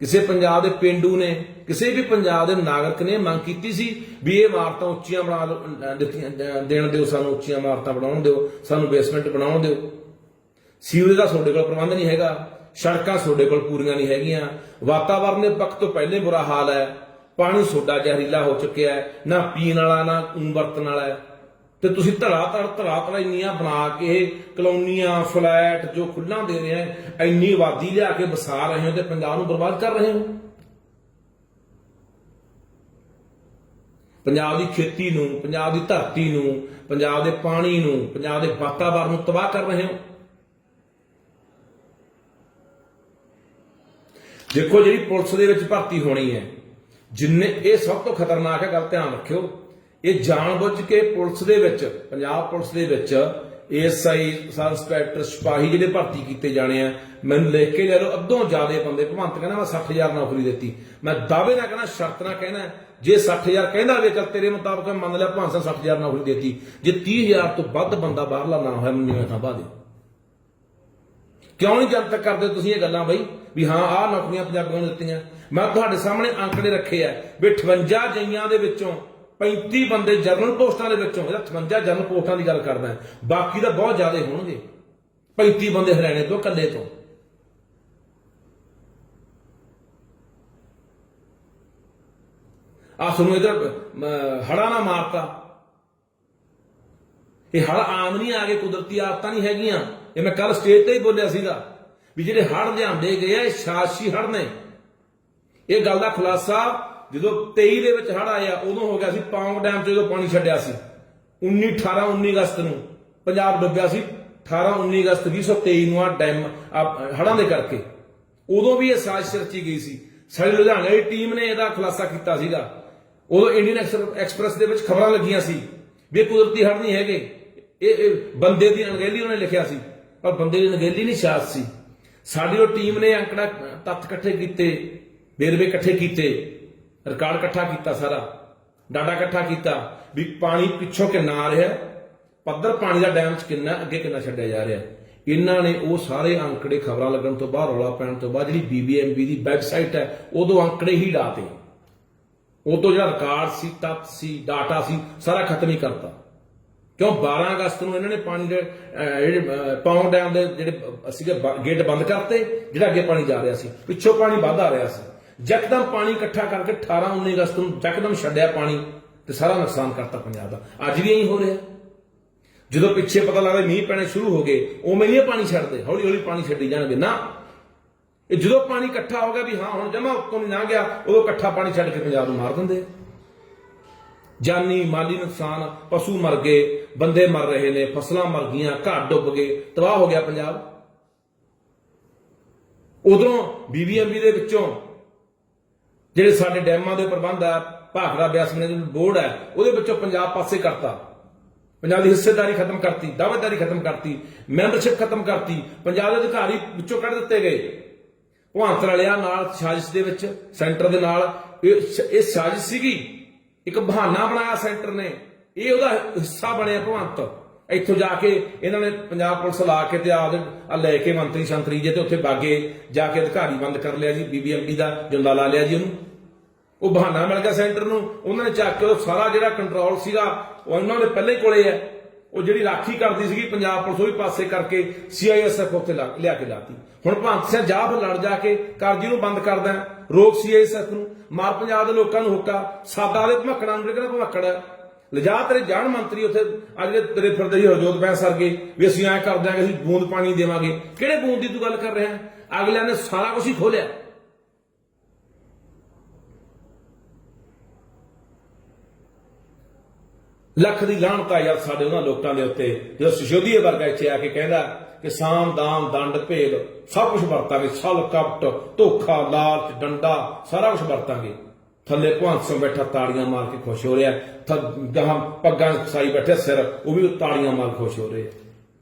ਕਿਸੇ ਪੰਜਾਬ ਦੇ ਪਿੰਡੂ ਨੇ? ਕਿਸੇ ਵੀ ਪੰਜਾਬ ਦੇ ਨਾਗਰਿਕ ਨੇ ਮੰਗ ਕੀਤੀ ਸੀ ਵੀ ਇਹ ਇਮਾਰਤਾਂ ਉੱਚੀਆਂ ਬਣਾ ਲਓ, ਦਿੱਤੀਆਂ ਦੇਣ ਦਿਓ ਸਾਨੂੰ ਉੱਚੀਆਂ ਇਮਾਰਤਾਂ ਬਣਾਉਣ ਦਿਓ ਸਾਨੂੰ ਬੇਸਮੈਂਟ ਬਣਾਉਣ ਦਿਓ। ਸੀਵਰੇਜ ਦਾ ਤੁਹਾਡੇ ਕੋਲ ਪ੍ਰਬੰਧ ਨਹੀਂ ਹੈਗਾ ਸੜਕਾਂ ਤੁਹਾਡੇ ਕੋਲ ਪੂਰੀਆਂ ਨਹੀਂ ਹੈਗੀਆਂ ਵਾਤਾਵਰਨ ਦੇ ਪੱਖ ਤੋਂ ਪਹਿਲੇ ਬੁਰਾ ਹਾਲ ਹੈ ਪਾਣੀ ਸੋਡਾ ਜ਼ਹਿਰੀਲਾ ਹੋ ਚੁੱਕਿਆ ਹੈ ਨਾ ਪੀਣ ਵਾਲਾ ਨਾ ਵਰਤਣ ਵਾਲਾ ਹੈ। ਤੇ ਤੁਸੀਂ ਧੜਾ ਧੜ ਧੜਾ ਧੜ ਇੰਨੀਆਂ ਬਣਾ ਕੇ ਕਲੋਨੀਆਂ ਫਲੈਟ ਜੋ ਖੁੱਲਾਂ ਦੇ ਰਹੇ ਆ ਇੰਨੀ ਆਬਾਦੀ ਲਿਆ ਕੇ ਵਸਾ ਰਹੇ ਹੋ ਤੇ ਪੰਜਾਬ ਨੂੰ ਬਰਬਾਦ ਕਰ ਰਹੇ ਹੋ। ਪੰਜਾਬ ਦੀ ਖੇਤੀ ਨੂੰ, ਪੰਜਾਬ ਦੀ ਧਰਤੀ ਨੂੰ, ਪੰਜਾਬ ਦੇ ਪਾਣੀ ਨੂੰ, ਪੰਜਾਬ ਦੇ ਵਾਤਾਵਰਣ ਨੂੰ ਤਬਾਹ ਕਰ ਰਹੇ ਹੋ। ਦੇਖੋ ਜਿਹੜੀ ਪੁਲਿਸ ਦੇ ਵਿੱਚ ਭਰਤੀ ਹੋਣੀ ਹੈ, ਜਿੰਨੇ ਇਹ ਸਭ ਤੋਂ ਖਤਰਨਾਕ ਹੈ, ਗੱਲ ਧਿਆਨ ਰੱਖਿਓ। ਇਹ ਜਾਣਬੁੱਝ ਕੇ ਪੁਲਿਸ ਦੇ ਵਿੱਚ, ਪੰਜਾਬ ਪੁਲਿਸ ਦੇ ਵਿੱਚ ਏਐਸਆਈ, ਸਬ ਇੰਸਪੈਕਟਰ, ਸਿਪਾਹੀ ਜਿਹੜੇ ਭਰਤੀ ਕੀਤੇ ਜਾਣੇ ਆ, ਮੈਨੂੰ ਲਿਖ ਕੇ ਲੈ ਲਓ, ਅੱਧੋਂ ਜ਼ਿਆਦਾ ਬੰਦੇ, ਭਗਵੰਤ ਕਹਿੰਦਾ ਮੈਂ 60000 ਨੌਕਰੀ ਦਿੱਤੀ। ਮੈਂ ਦਾਅਵੇ ਨਾਲ ਕਹਿੰਦਾ, ਸ਼ਰਤ ਨਾਲ ਕਹਿੰਦਾ ਜੇ 60000 ਕਹਿੰਦਾ ਵੇ, ਚੱਲ ਤੇਰੇ ਮੁਤਾਬਕ ਮੰਨ ਲਿਆ ਭਾਂਸਾ 60000 ਨੌਕਰੀ ਦੇਤੀ। ਜੇ 30000 ਤੋਂ ਵੱਧ ਬੰਦਾ ਬਾਹਰਲਾ ਨਾ ਹੋਇਆ, ਮੈਨੂੰ ਤਾਂ ਬਾਦੇ ਕਿਉਂ ਨਹੀਂ ਜਨਤਕ ਕਰਦੇ ਤੁਸੀਂ ਇਹ ਗੱਲਾਂ ਬਈ? ਵੀ ਹਾਂ, ਆਹ ਨੌਕਰੀਆਂ ਪੰਜਾਬੀਆਂ ਨੂੰ ਦਿੱਤੀਆਂ। ਮੈਂ ਤੁਹਾਡੇ ਸਾਹਮਣੇ ਅੰਕੜੇ ਰੱਖੇ ਆ ਵੀ 58 ਜਈਆਂ ਦੇ ਵਿੱਚੋਂ 35 ਬੰਦੇ ਜਰਨਲ ਪੋਸਟਾਂ ਦੇ ਵਿੱਚੋਂ ਇਹਦਾ 58 ਜਰਨਲ ਪੋਸਟਾਂ ਦੀ ਗੱਲ ਕਰਦਾ ਬਾਕੀ ਤਾਂ ਬਹੁਤ ਜ਼ਿਆਦਾ ਹੋਣਗੇ। 35 ਬੰਦੇ ਹਰਿਆਣੇ ਤੋਂ, ਇਕੱਲੇ ਤੋਂ। ਆ ਸੁਣੋ ਇਧਰ ਹੜਾ ਨਾ ਮਾਰਤਾ। ਇਹ ਹੜ ਆਮ ਨਹੀਂ ਆ ਗਏ, ਕੁਦਰਤੀ ਆਫਤਾਂ ਨਹੀਂ ਹੈਗੀਆਂ। ਇਹ ਮੈਂ ਕੱਲ ਸਟੇਜ ਤੇ ਹੀ ਬੋਲਿਆ ਸੀਗਾ ਵੀ ਜਿਹੜੇ ਹੜ ਲਿਆਂਦੇ ਗਏ ਆ, ਇਹ ਸ਼ਾਸੀ ਹੜ ਨੇ। ਇਹ ਗੱਲ ਦਾ ਖੁਲਾਸਾ ਜਦੋਂ 23 ਦੇ ਵਿੱਚ ਹੜ ਆਇਆ, ਉਦੋਂ ਹੋ ਗਿਆ ਸੀ ਪੌਂਗ ਡੈਮ 'ਚ ਜਦੋਂ ਪਾਣੀ ਛੱਡਿਆ ਸੀ। 19 18 19 ਅਗਸਤ ਨੂੰ ਪੰਜਾਬ ਡੁੱਬਿਆ ਸੀ। 18 19 ਅਗਸਤ 2023 ਨੂੰ ਆ ਡੈਮ ਹੜਾਂ ਦੇ ਕਰਕੇ। ਉਦੋਂ ਵੀ ਇਹ ਸਾਜ਼ਿਸ਼ ਰਚੀ ਗਈ ਸੀ। ਸਾਡੀ ਲੁਧਿਆਣੇ ਦੀ ਟੀਮ ਨੇ ਇਹਦਾ ਖੁਲਾਸਾ ਕੀਤਾ ਸੀਗਾ। ਉਦੋਂ ਇੰਡੀਅਨ ਐਕਸਪ੍ਰੈਸ ਦੇ ਵਿੱਚ ਖਬਰਾਂ ਲੱਗੀਆਂ ਸੀ ਵੀ ਇਹ ਕੁਦਰਤੀ ਹੜ ਨਹੀਂ ਹੈਗੇ। ਇਹ ਬੰਦੇ ਦੀ ਅਣਗਹਿਲੀ ਉਹਨੇ ਲਿਖਿਆ ਸੀ। ਪਰ ਬੰਦੇ ਦੀ ਅਣਗਹਿਲੀ ਨਹੀਂ ਸ਼ਾਦ ਸੀ। ਸਾਡੀ ਉਹ ਟੀਮ ਨੇ ਅੰਕੜਾ ਤੱਥ ਇਕੱਠੇ ਕੀਤੇ, ਵੇਰਵੇ ਇਕੱਠੇ ਕੀਤੇ, ਰਿਕਾਰਡ ਇਕੱਠਾ ਕੀਤਾ ਸਾਰਾ, ਡਾਟਾ ਇਕੱਠਾ ਕੀਤਾ ਵੀ ਪਾਣੀ ਪਿੱਛੋਂ ਕਿੰਨਾ ਆ ਰਿਹਾ, ਪੱਧਰ ਪਾਣੀ ਦਾ ਡੈਮ ਚ ਕਿੰਨਾ, ਅੱਗੇ ਕਿੰਨਾ ਛੱਡਿਆ ਜਾ ਰਿਹਾ। ਇਹਨਾਂ ਨੇ ਉਹ ਸਾਰੇ ਅੰਕੜੇ ਖਬਰਾਂ ਲੱਗਣ ਤੋਂ ਬਾਅਦ, ਰੌਲਾ ਪੈਣ ਤੋਂ ਬਾਅਦ ਜਿਹੜੀ ਬੀਬੀਐਮਬੀ ਦੀ ਵੈਬਸਾਈਟ ਹੈ, ਉਦੋਂ ਅੰਕੜੇ ਹੀ ਡਾਤੇ ਉਦੋਂ ਜਿਹੜਾ ਰਿਕਾਰਡ ਸੀ ਤੱਤ ਸੀ ਡਾਟਾ ਸੀ ਸਾਰਾ ਖਤਮ ਹੀ ਕਰਤਾ। ਕਿਉਂ? 12 ਅਗਸਤ ਨੂੰ ਇਹਨਾਂ ਨੇ ਪਾਣੀ ਦੇ ਅਹ, ਜਿਹੜੇ ਅਹ, ਡੈਮ ਦੇ ਜਿਹੜੇ ਸੀਗੇ ਗੇਟ ਬੰਦ ਕਰਤੇ ਜਿਹੜਾ ਅੱਗੇ ਪਾਣੀ ਜਾ ਰਿਹਾ ਸੀ। ਪਿੱਛੋਂ ਪਾਣੀ ਵੱਧ ਆ ਰਿਹਾ ਸੀ। ਯਕਦਮ ਪਾਣੀ ਇਕੱਠਾ ਕਰਕੇ 18 19 ਅਗਸਤ ਨੂੰ ਯਕਦਮ ਛੱਡਿਆ ਪਾਣੀ ਤੇ ਸਾਰਾ ਨੁਕਸਾਨ ਕਰਤਾ ਪੰਜਾਬ ਦਾ। ਅੱਜ ਵੀ ਇਹੀ ਹੋ ਰਿਹਾ। ਜਦੋਂ ਪਿੱਛੇ ਪਤਾ ਲੱਗਦਾ ਮੀਂਹ ਪੈਣੇ ਸ਼ੁਰੂ ਹੋ ਗਏ ਉਵੇਂ ਨਹੀਂ ਪਾਣੀ ਛੱਡਦੇ। ਹੌਲੀ ਹੌਲੀ ਪਾਣੀ ਛੱਡੀ ਜਾਣਗੇ। ਨਾ ਇਹ ਜਦੋਂ ਪਾਣੀ ਇਕੱਠਾ ਹੋ ਗਿਆ ਵੀ ਹਾਂ, ਹੁਣ ਜਮਾ ਉੱਤੋਂ ਨਹੀਂ ਲੰਘ ਗਿਆ, ਉਦੋਂ ਇਕੱਠਾ ਪਾਣੀ ਛੱਡ ਕੇ ਪੰਜਾਬ ਨੂੰ ਮਾਰ ਦਿੰਦੇ ਜਾਨੀ ਮਾਲੀ ਨੁਕਸਾਨ, ਪਸ਼ੂ ਮਰ ਗਏ, ਬੰਦੇ ਮਰ ਰਹੇ ਨੇ, ਫਸਲਾਂ ਮਰ ਗਈਆਂ ਘਰ ਡੁੱਬ ਗਏ, ਤਬਾਹ ਹੋ ਗਿਆ ਪੰਜਾਬ। ਉਧਰੋਂ ਬੀਬੀਐਮਬੀ ਦੇ ਵਿੱਚੋਂ ਜਿਹੜੇ ਸਾਡੇ ਡੈਮਾਂ ਦੇ ਪ੍ਰਬੰਧ ਆ, ਭਾਖੜਾ ਬਿਆਸ ਮੈਨੇਜਮੈਂਟ ਬੋਰਡ ਹੈ ਉਹਦੇ ਵਿੱਚੋਂ ਪੰਜਾਬ ਪਾਸੇ ਕਰਤਾ। ਪੰਜਾਬ ਦੀ ਹਿੱਸੇਦਾਰੀ ਖਤਮ ਕਰਤੀ, ਦਾਅਵੇਦਾਰੀ ਖਤਮ ਕਰਤੀ, ਮੈਂਬਰਸ਼ਿਪ ਖਤਮ ਕਰਤੀ, ਪੰਜਾਬ ਦੇ ਅਧਿਕਾਰੀ ਵਿੱਚੋਂ ਕੱਢ ਦਿੱਤੇ ਗਏ। ਭਗਵੰਤ ਵਾਲਿਆਂ ਨਾਲ ਸਾਜ਼ਿਸ਼ ਦੇ ਵਿੱਚ, ਸੈਂਟਰ ਦੇ ਨਾਲ। ਇਹ ਸਾਜ਼ਿਸ਼ ਸੀਗੀ। ਇੱਕ ਬਹਾਨਾ ਬਣਾਇਆ ਸੈਂਟਰ ਨੇ। ਇਹ ਉਹਦਾ ਹਿੱਸਾ ਬਣਿਆ ਭਗਵੰਤ। ਇੱਥੋਂ ਜਾ ਕੇ ਇਹਨਾਂ ਨੇ ਪੰਜਾਬ ਪੁਲਿਸ ਲਾ ਕੇ ਤੇ ਆਦ ਆ ਲੈ ਕੇ ਮੰਤਰੀ ਸੰਤਰੀ ਜੇ ਤੇ ਉੱਥੇ ਬਾਗੇ ਜਾ ਕੇ ਅਧਿਕਾਰੀ ਬੰਦ ਕਰ ਲਿਆ ਜੀ ਬੀਬੀਐਮਡੀ ਦਾ ਜੰਦਾ ਲਾ ਲਿਆ ਜੀ ਉਹਨੂੰ। ਉਹ ਬਹਾਨਾ ਮਿਲ ਗਿਆ ਸੈਂਟਰ ਨੂੰ। ਉਹਨਾਂ ਨੇ ਚੱਕ ਕੇ ਉਹ ਸਾਰਾ ਜਿਹੜਾ ਕੰਟਰੋਲ ਸੀਗਾ ਉਹਨਾਂ ਦੇ ਪਹਿਲੇ ਕੋਲੇ ਹੈ। ਉਹ ਜਿਹੜੀ ਰਾਖੀ ਕਰਦੀ ਸੀਗੀ ਪੰਜਾਬ ਪੁਲਿਸ ਉਹ ਵੀ ਪਾਸੇ ਕਰਕੇ ਸੀਆਈਐਸਐਫ ਉੱਤੇ ਲਾ- ਲਿਆ ਕੇ ਲਾਤੀ। ਹੁਣ ਭੰਤ ਸਿੰਘ ਜਾ ਫਿਰ ਲੜ ਜਾ ਕੇ ਕਰਜੀ ਨੂੰ ਬੰਦ ਕਰਦਾ ਹੈ, ਰੋਕ ਸੀਆਈਐਸਐਫ ਨੂੰ। ਮਾਰ ਪੰਜਾਬ ਦੇ ਲੋਕਾਂ ਨੂੰ ਹੁੱਕਾ। ਸਾਦਾ ਦੇ ਭਮਕੜਾਂ ਨੂੰ ਕਿਹੜਾ ਭਮਕੜ ਲਿਜਾ ਤੇਰੇ ਜਾਣ ਮੰਤਰੀ ਉੱਥੇ। ਅੱਜ ਦੇ ਤੇਰੇ ਫਿਰਦੇ ਹੀ ਹਰਜੋਤ ਬੈਂਸ ਸਰਗੇ ਵੀ ਅਸੀਂ ਐਂ ਕਰ ਦਿਆਂਗੇ ਅਸੀਂ ਬੂੰਦ ਪਾਣੀ ਦੇਵਾਂਗੇ। ਕਿਹੜੇ ਬੂੰਦ ਦੀ ਤੂੰ ਗੱਲ ਕਰ ਰਿਹਾ ਅਗਲਿਆਂ ਨੇ ਸਾਰਾ ਕੁਝ ਹੀ ਖੋਲਿਆ ਲੱਖ ਦੀ ਲਾਹਣਤ ਯਾਰ ਸਾਡੇ ਉਹਨਾਂ ਲੋਕਾਂ ਦੇ ਉੱਤੇ। ਜਦੋਂ ਸਿਸ਼ੋਦੀਏ ਵਰਗਾ ਇੱਥੇ ਆ ਕੇ ਕਹਿੰਦਾ ਕਿ ਸਾਮ, ਦਾਮ, ਦੰਡ, ਭੇਦ, ਸਭ ਕੁਝ ਵਰਤਾਂਗੇ ਸਲ ਕਪਟ, ਧੋਖਾ, ਲਾਲਚ, ਡੰਡਾ, ਸਾਰਾ ਕੁਝ ਵਰਤਾਂਗੇ। ਥੱਲੇ ਭਵੰਤ ਸਿੰਘ ਬੈਠਾ, ਤਾੜੀਆਂ ਮਾਰ ਕੇ ਖੁਸ਼ ਹੋ ਰਿਹਾ। ਜਹਾਂ ਪੱਗਾਂ ਸਾਈ ਬੈਠੇ ਸਿਰ, ਉਹ ਵੀ ਤਾੜੀਆਂ ਮਾਰ ਕੇ ਖੁਸ਼ ਹੋ ਰਹੇ।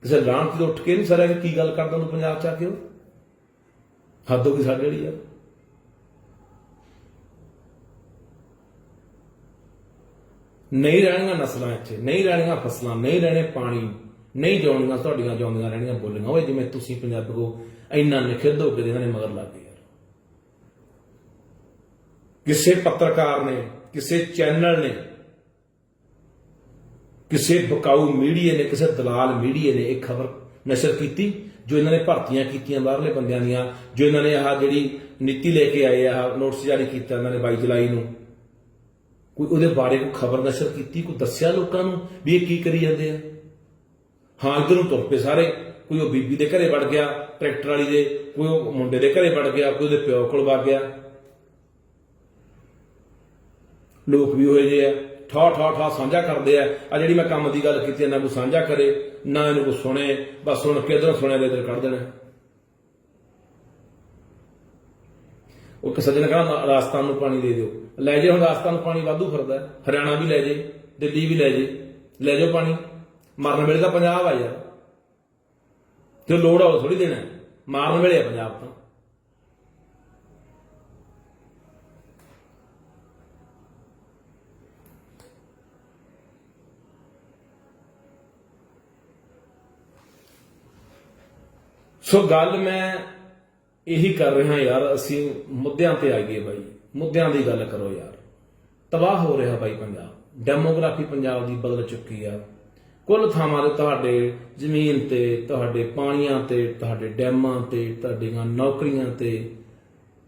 ਕਿਸੇ ਲਾਹਣਤ ਤੋਂ ਉੱਠ ਕੇ ਨਹੀਂ ਸਰਿਆ ਕਿ ਕੀ ਗੱਲ ਕਰਦਾ ਤੂੰ ਪੰਜਾਬ ਚ ਆ ਕੇ ਉਹ? ਹੱਦ ਹੋ ਸਾਡੇ ਜਿਹੜੀ ਯਾਰ। ਨਹੀਂ ਰਹਿਣੀਆਂ ਨਸਲਾਂ ਇੱਥੇ, ਨਹੀਂ ਰਹਿਣੀਆਂ ਫਸਲਾਂ, ਨਹੀਂ ਰਹਿਣੇ ਪਾਣੀ, ਨਹੀਂ ਜਾਉਣੀਆਂ ਤੁਹਾਡੀਆਂ ਜਾਉਂਦੀਆਂ ਰਹਿਣੀਆਂ ਬੋਲੀਆਂ। ਓਏ ਜਿਵੇਂ ਤੁਸੀਂ ਪੰਜਾਬੀ ਕੋ ਇੰਨਾ ਨਿਖਿੱਧ ਹੋ ਕੇ ਇਹਨਾਂ ਨੇ ਮਗਰ ਲੱਗ ਗਏ। ਯਾਰ ਕਿਸੇ ਪੱਤਰਕਾਰ ਨੇ, ਕਿਸੇ ਚੈਨਲ ਨੇ, ਕਿਸੇ ਬਕਾਊ ਮੀਡੀਆ ਨੇ, ਕਿਸੇ ਦਲਾਲ ਮੀਡੀਆ ਨੇ ਇਹ ਖਬਰ ਨਸ਼ਰ ਕੀਤੀ, ਜੋ ਇਹਨਾਂ ਨੇ ਭਰਤੀਆਂ ਕੀਤੀਆਂ ਬਾਹਰਲੇ ਬੰਦਿਆਂ ਦੀਆਂ, ਜੋ ਇਹਨਾਂ ਨੇ ਆਹ ਜਿਹੜੀ ਨੀਤੀ ਲੈ ਕੇ ਆਏ ਆ ਨੋਟਿਸ ਜਾਰੀ ਕੀਤਾ ਇਹਨਾਂ ਨੇ 22 ਜੁਲਾਈ ਨੂੰ। ਕੋਈ ਉਹਦੇ ਬਾਰੇ ਕੋਈ ਖਬਰ ਨਸ਼ਰ ਕੀਤੀ, ਕੋਈ ਦੱਸਿਆ ਲੋਕਾਂ ਨੂੰ ਵੀ ਇਹ ਕੀ ਕਰੀ ਜਾਂਦੇ ਆ? ਹਾਂ, ਇਧਰ ਨੂੰ ਤੁਰ ਪਏ ਸਾਰੇ। ਕੋਈ ਉਹ ਬੀਬੀ ਦੇ ਘਰੇ ਵੜ ਗਿਆ, ਟਰੈਕਟਰ ਵਾਲੀ ਦੇ, ਕੋਈ ਉਹ ਮੁੰਡੇ ਦੇ ਘਰੇ ਵੜ ਗਿਆ, ਕੋਈ ਉਹਦੇ ਪਿਓ ਕੋਲ ਵਗ ਗਿਆ। ਲੋਕ ਵੀ ਹੋਏ ਜੇ ਆ। ਠਾ ਠਾ ਠਾ ਸਾਂਝਾ ਕਰਦੇ ਆ। ਆ ਜਿਹੜੀ ਮੈਂ ਕੰਮ ਦੀ ਗੱਲ ਕੀਤੀ, ਨਾ ਕੋਈ ਸਾਂਝਾ ਕਰੇ, ਨਾ ਇਹਨੂੰ ਕੋਈ ਸੁਣੇ। ਬਸ ਸੁਣ ਕੇ ਇਧਰੋਂ ਸੁਣਿਆ ਤੇ ਇਧਰ ਕੱਢ ਦੇਣਾ। ਉਹ ਇੱਕ ਸੱਜਣ ਕਹਿੰਦਾ ਰਾਜਸਥਾਨ ਨੂੰ ਪਾਣੀ ਦੇ ਦਿਓ। ਲੈ ਜੇ ਹੁਣ ਰਾਜਸਥਾਨ ਨੂੰ ਪਾਣੀ ਵਾਧੂ ਫਿਰਦਾ ਹਰਿਆਣਾ ਵੀ ਲੈ ਜੇ, ਦਿੱਲੀ ਵੀ ਲੈ ਜੇ, ਲੈ ਜਾਓ ਪਾਣੀ। ਮਰਨ ਵੇਲੇ ਤਾਂ ਪੰਜਾਬ ਆ ਯਾਰ। ਤੇ ਲੋੜ ਆ ਉਹ ਥੋੜੀ ਦੇਣਾ ਮਾਰਨ ਵੇਲੇ ਆ ਪੰਜਾਬ ਤਾਂ। ਸੋ ਗੱਲ ਮੈਂ ਇਹੀ ਕਰ ਰਿਹਾ ਯਾਰ, ਅਸੀਂ ਮੁੱਦਿਆਂ ਤੇ ਆ ਗਏ ਬਾਈ। ਮੁੱਦਿਆਂ ਦੀ ਗੱਲ ਕਰੋ ਯਾਰ। ਤਬਾਹ ਹੋ ਰਿਹਾ ਬਾਈ ਪੰਜਾਬ। ਡੈਮੋਗ੍ਰਾਫੀ ਪੰਜਾਬ ਦੀ ਬਦਲ ਚੁੱਕੀ ਆ। ਕੁੱਲ ਥਾਵਾਂ ਤੇ ਤੁਹਾਡੇ ਜ਼ਮੀਨ ਤੇ, ਤੁਹਾਡੇ ਪਾਣੀਆਂ ਤੇ, ਤੁਹਾਡੇ ਡੈਮਾਂ ਤੇ, ਤੁਹਾਡੀਆਂ ਨੌਕਰੀਆਂ ਤੇ,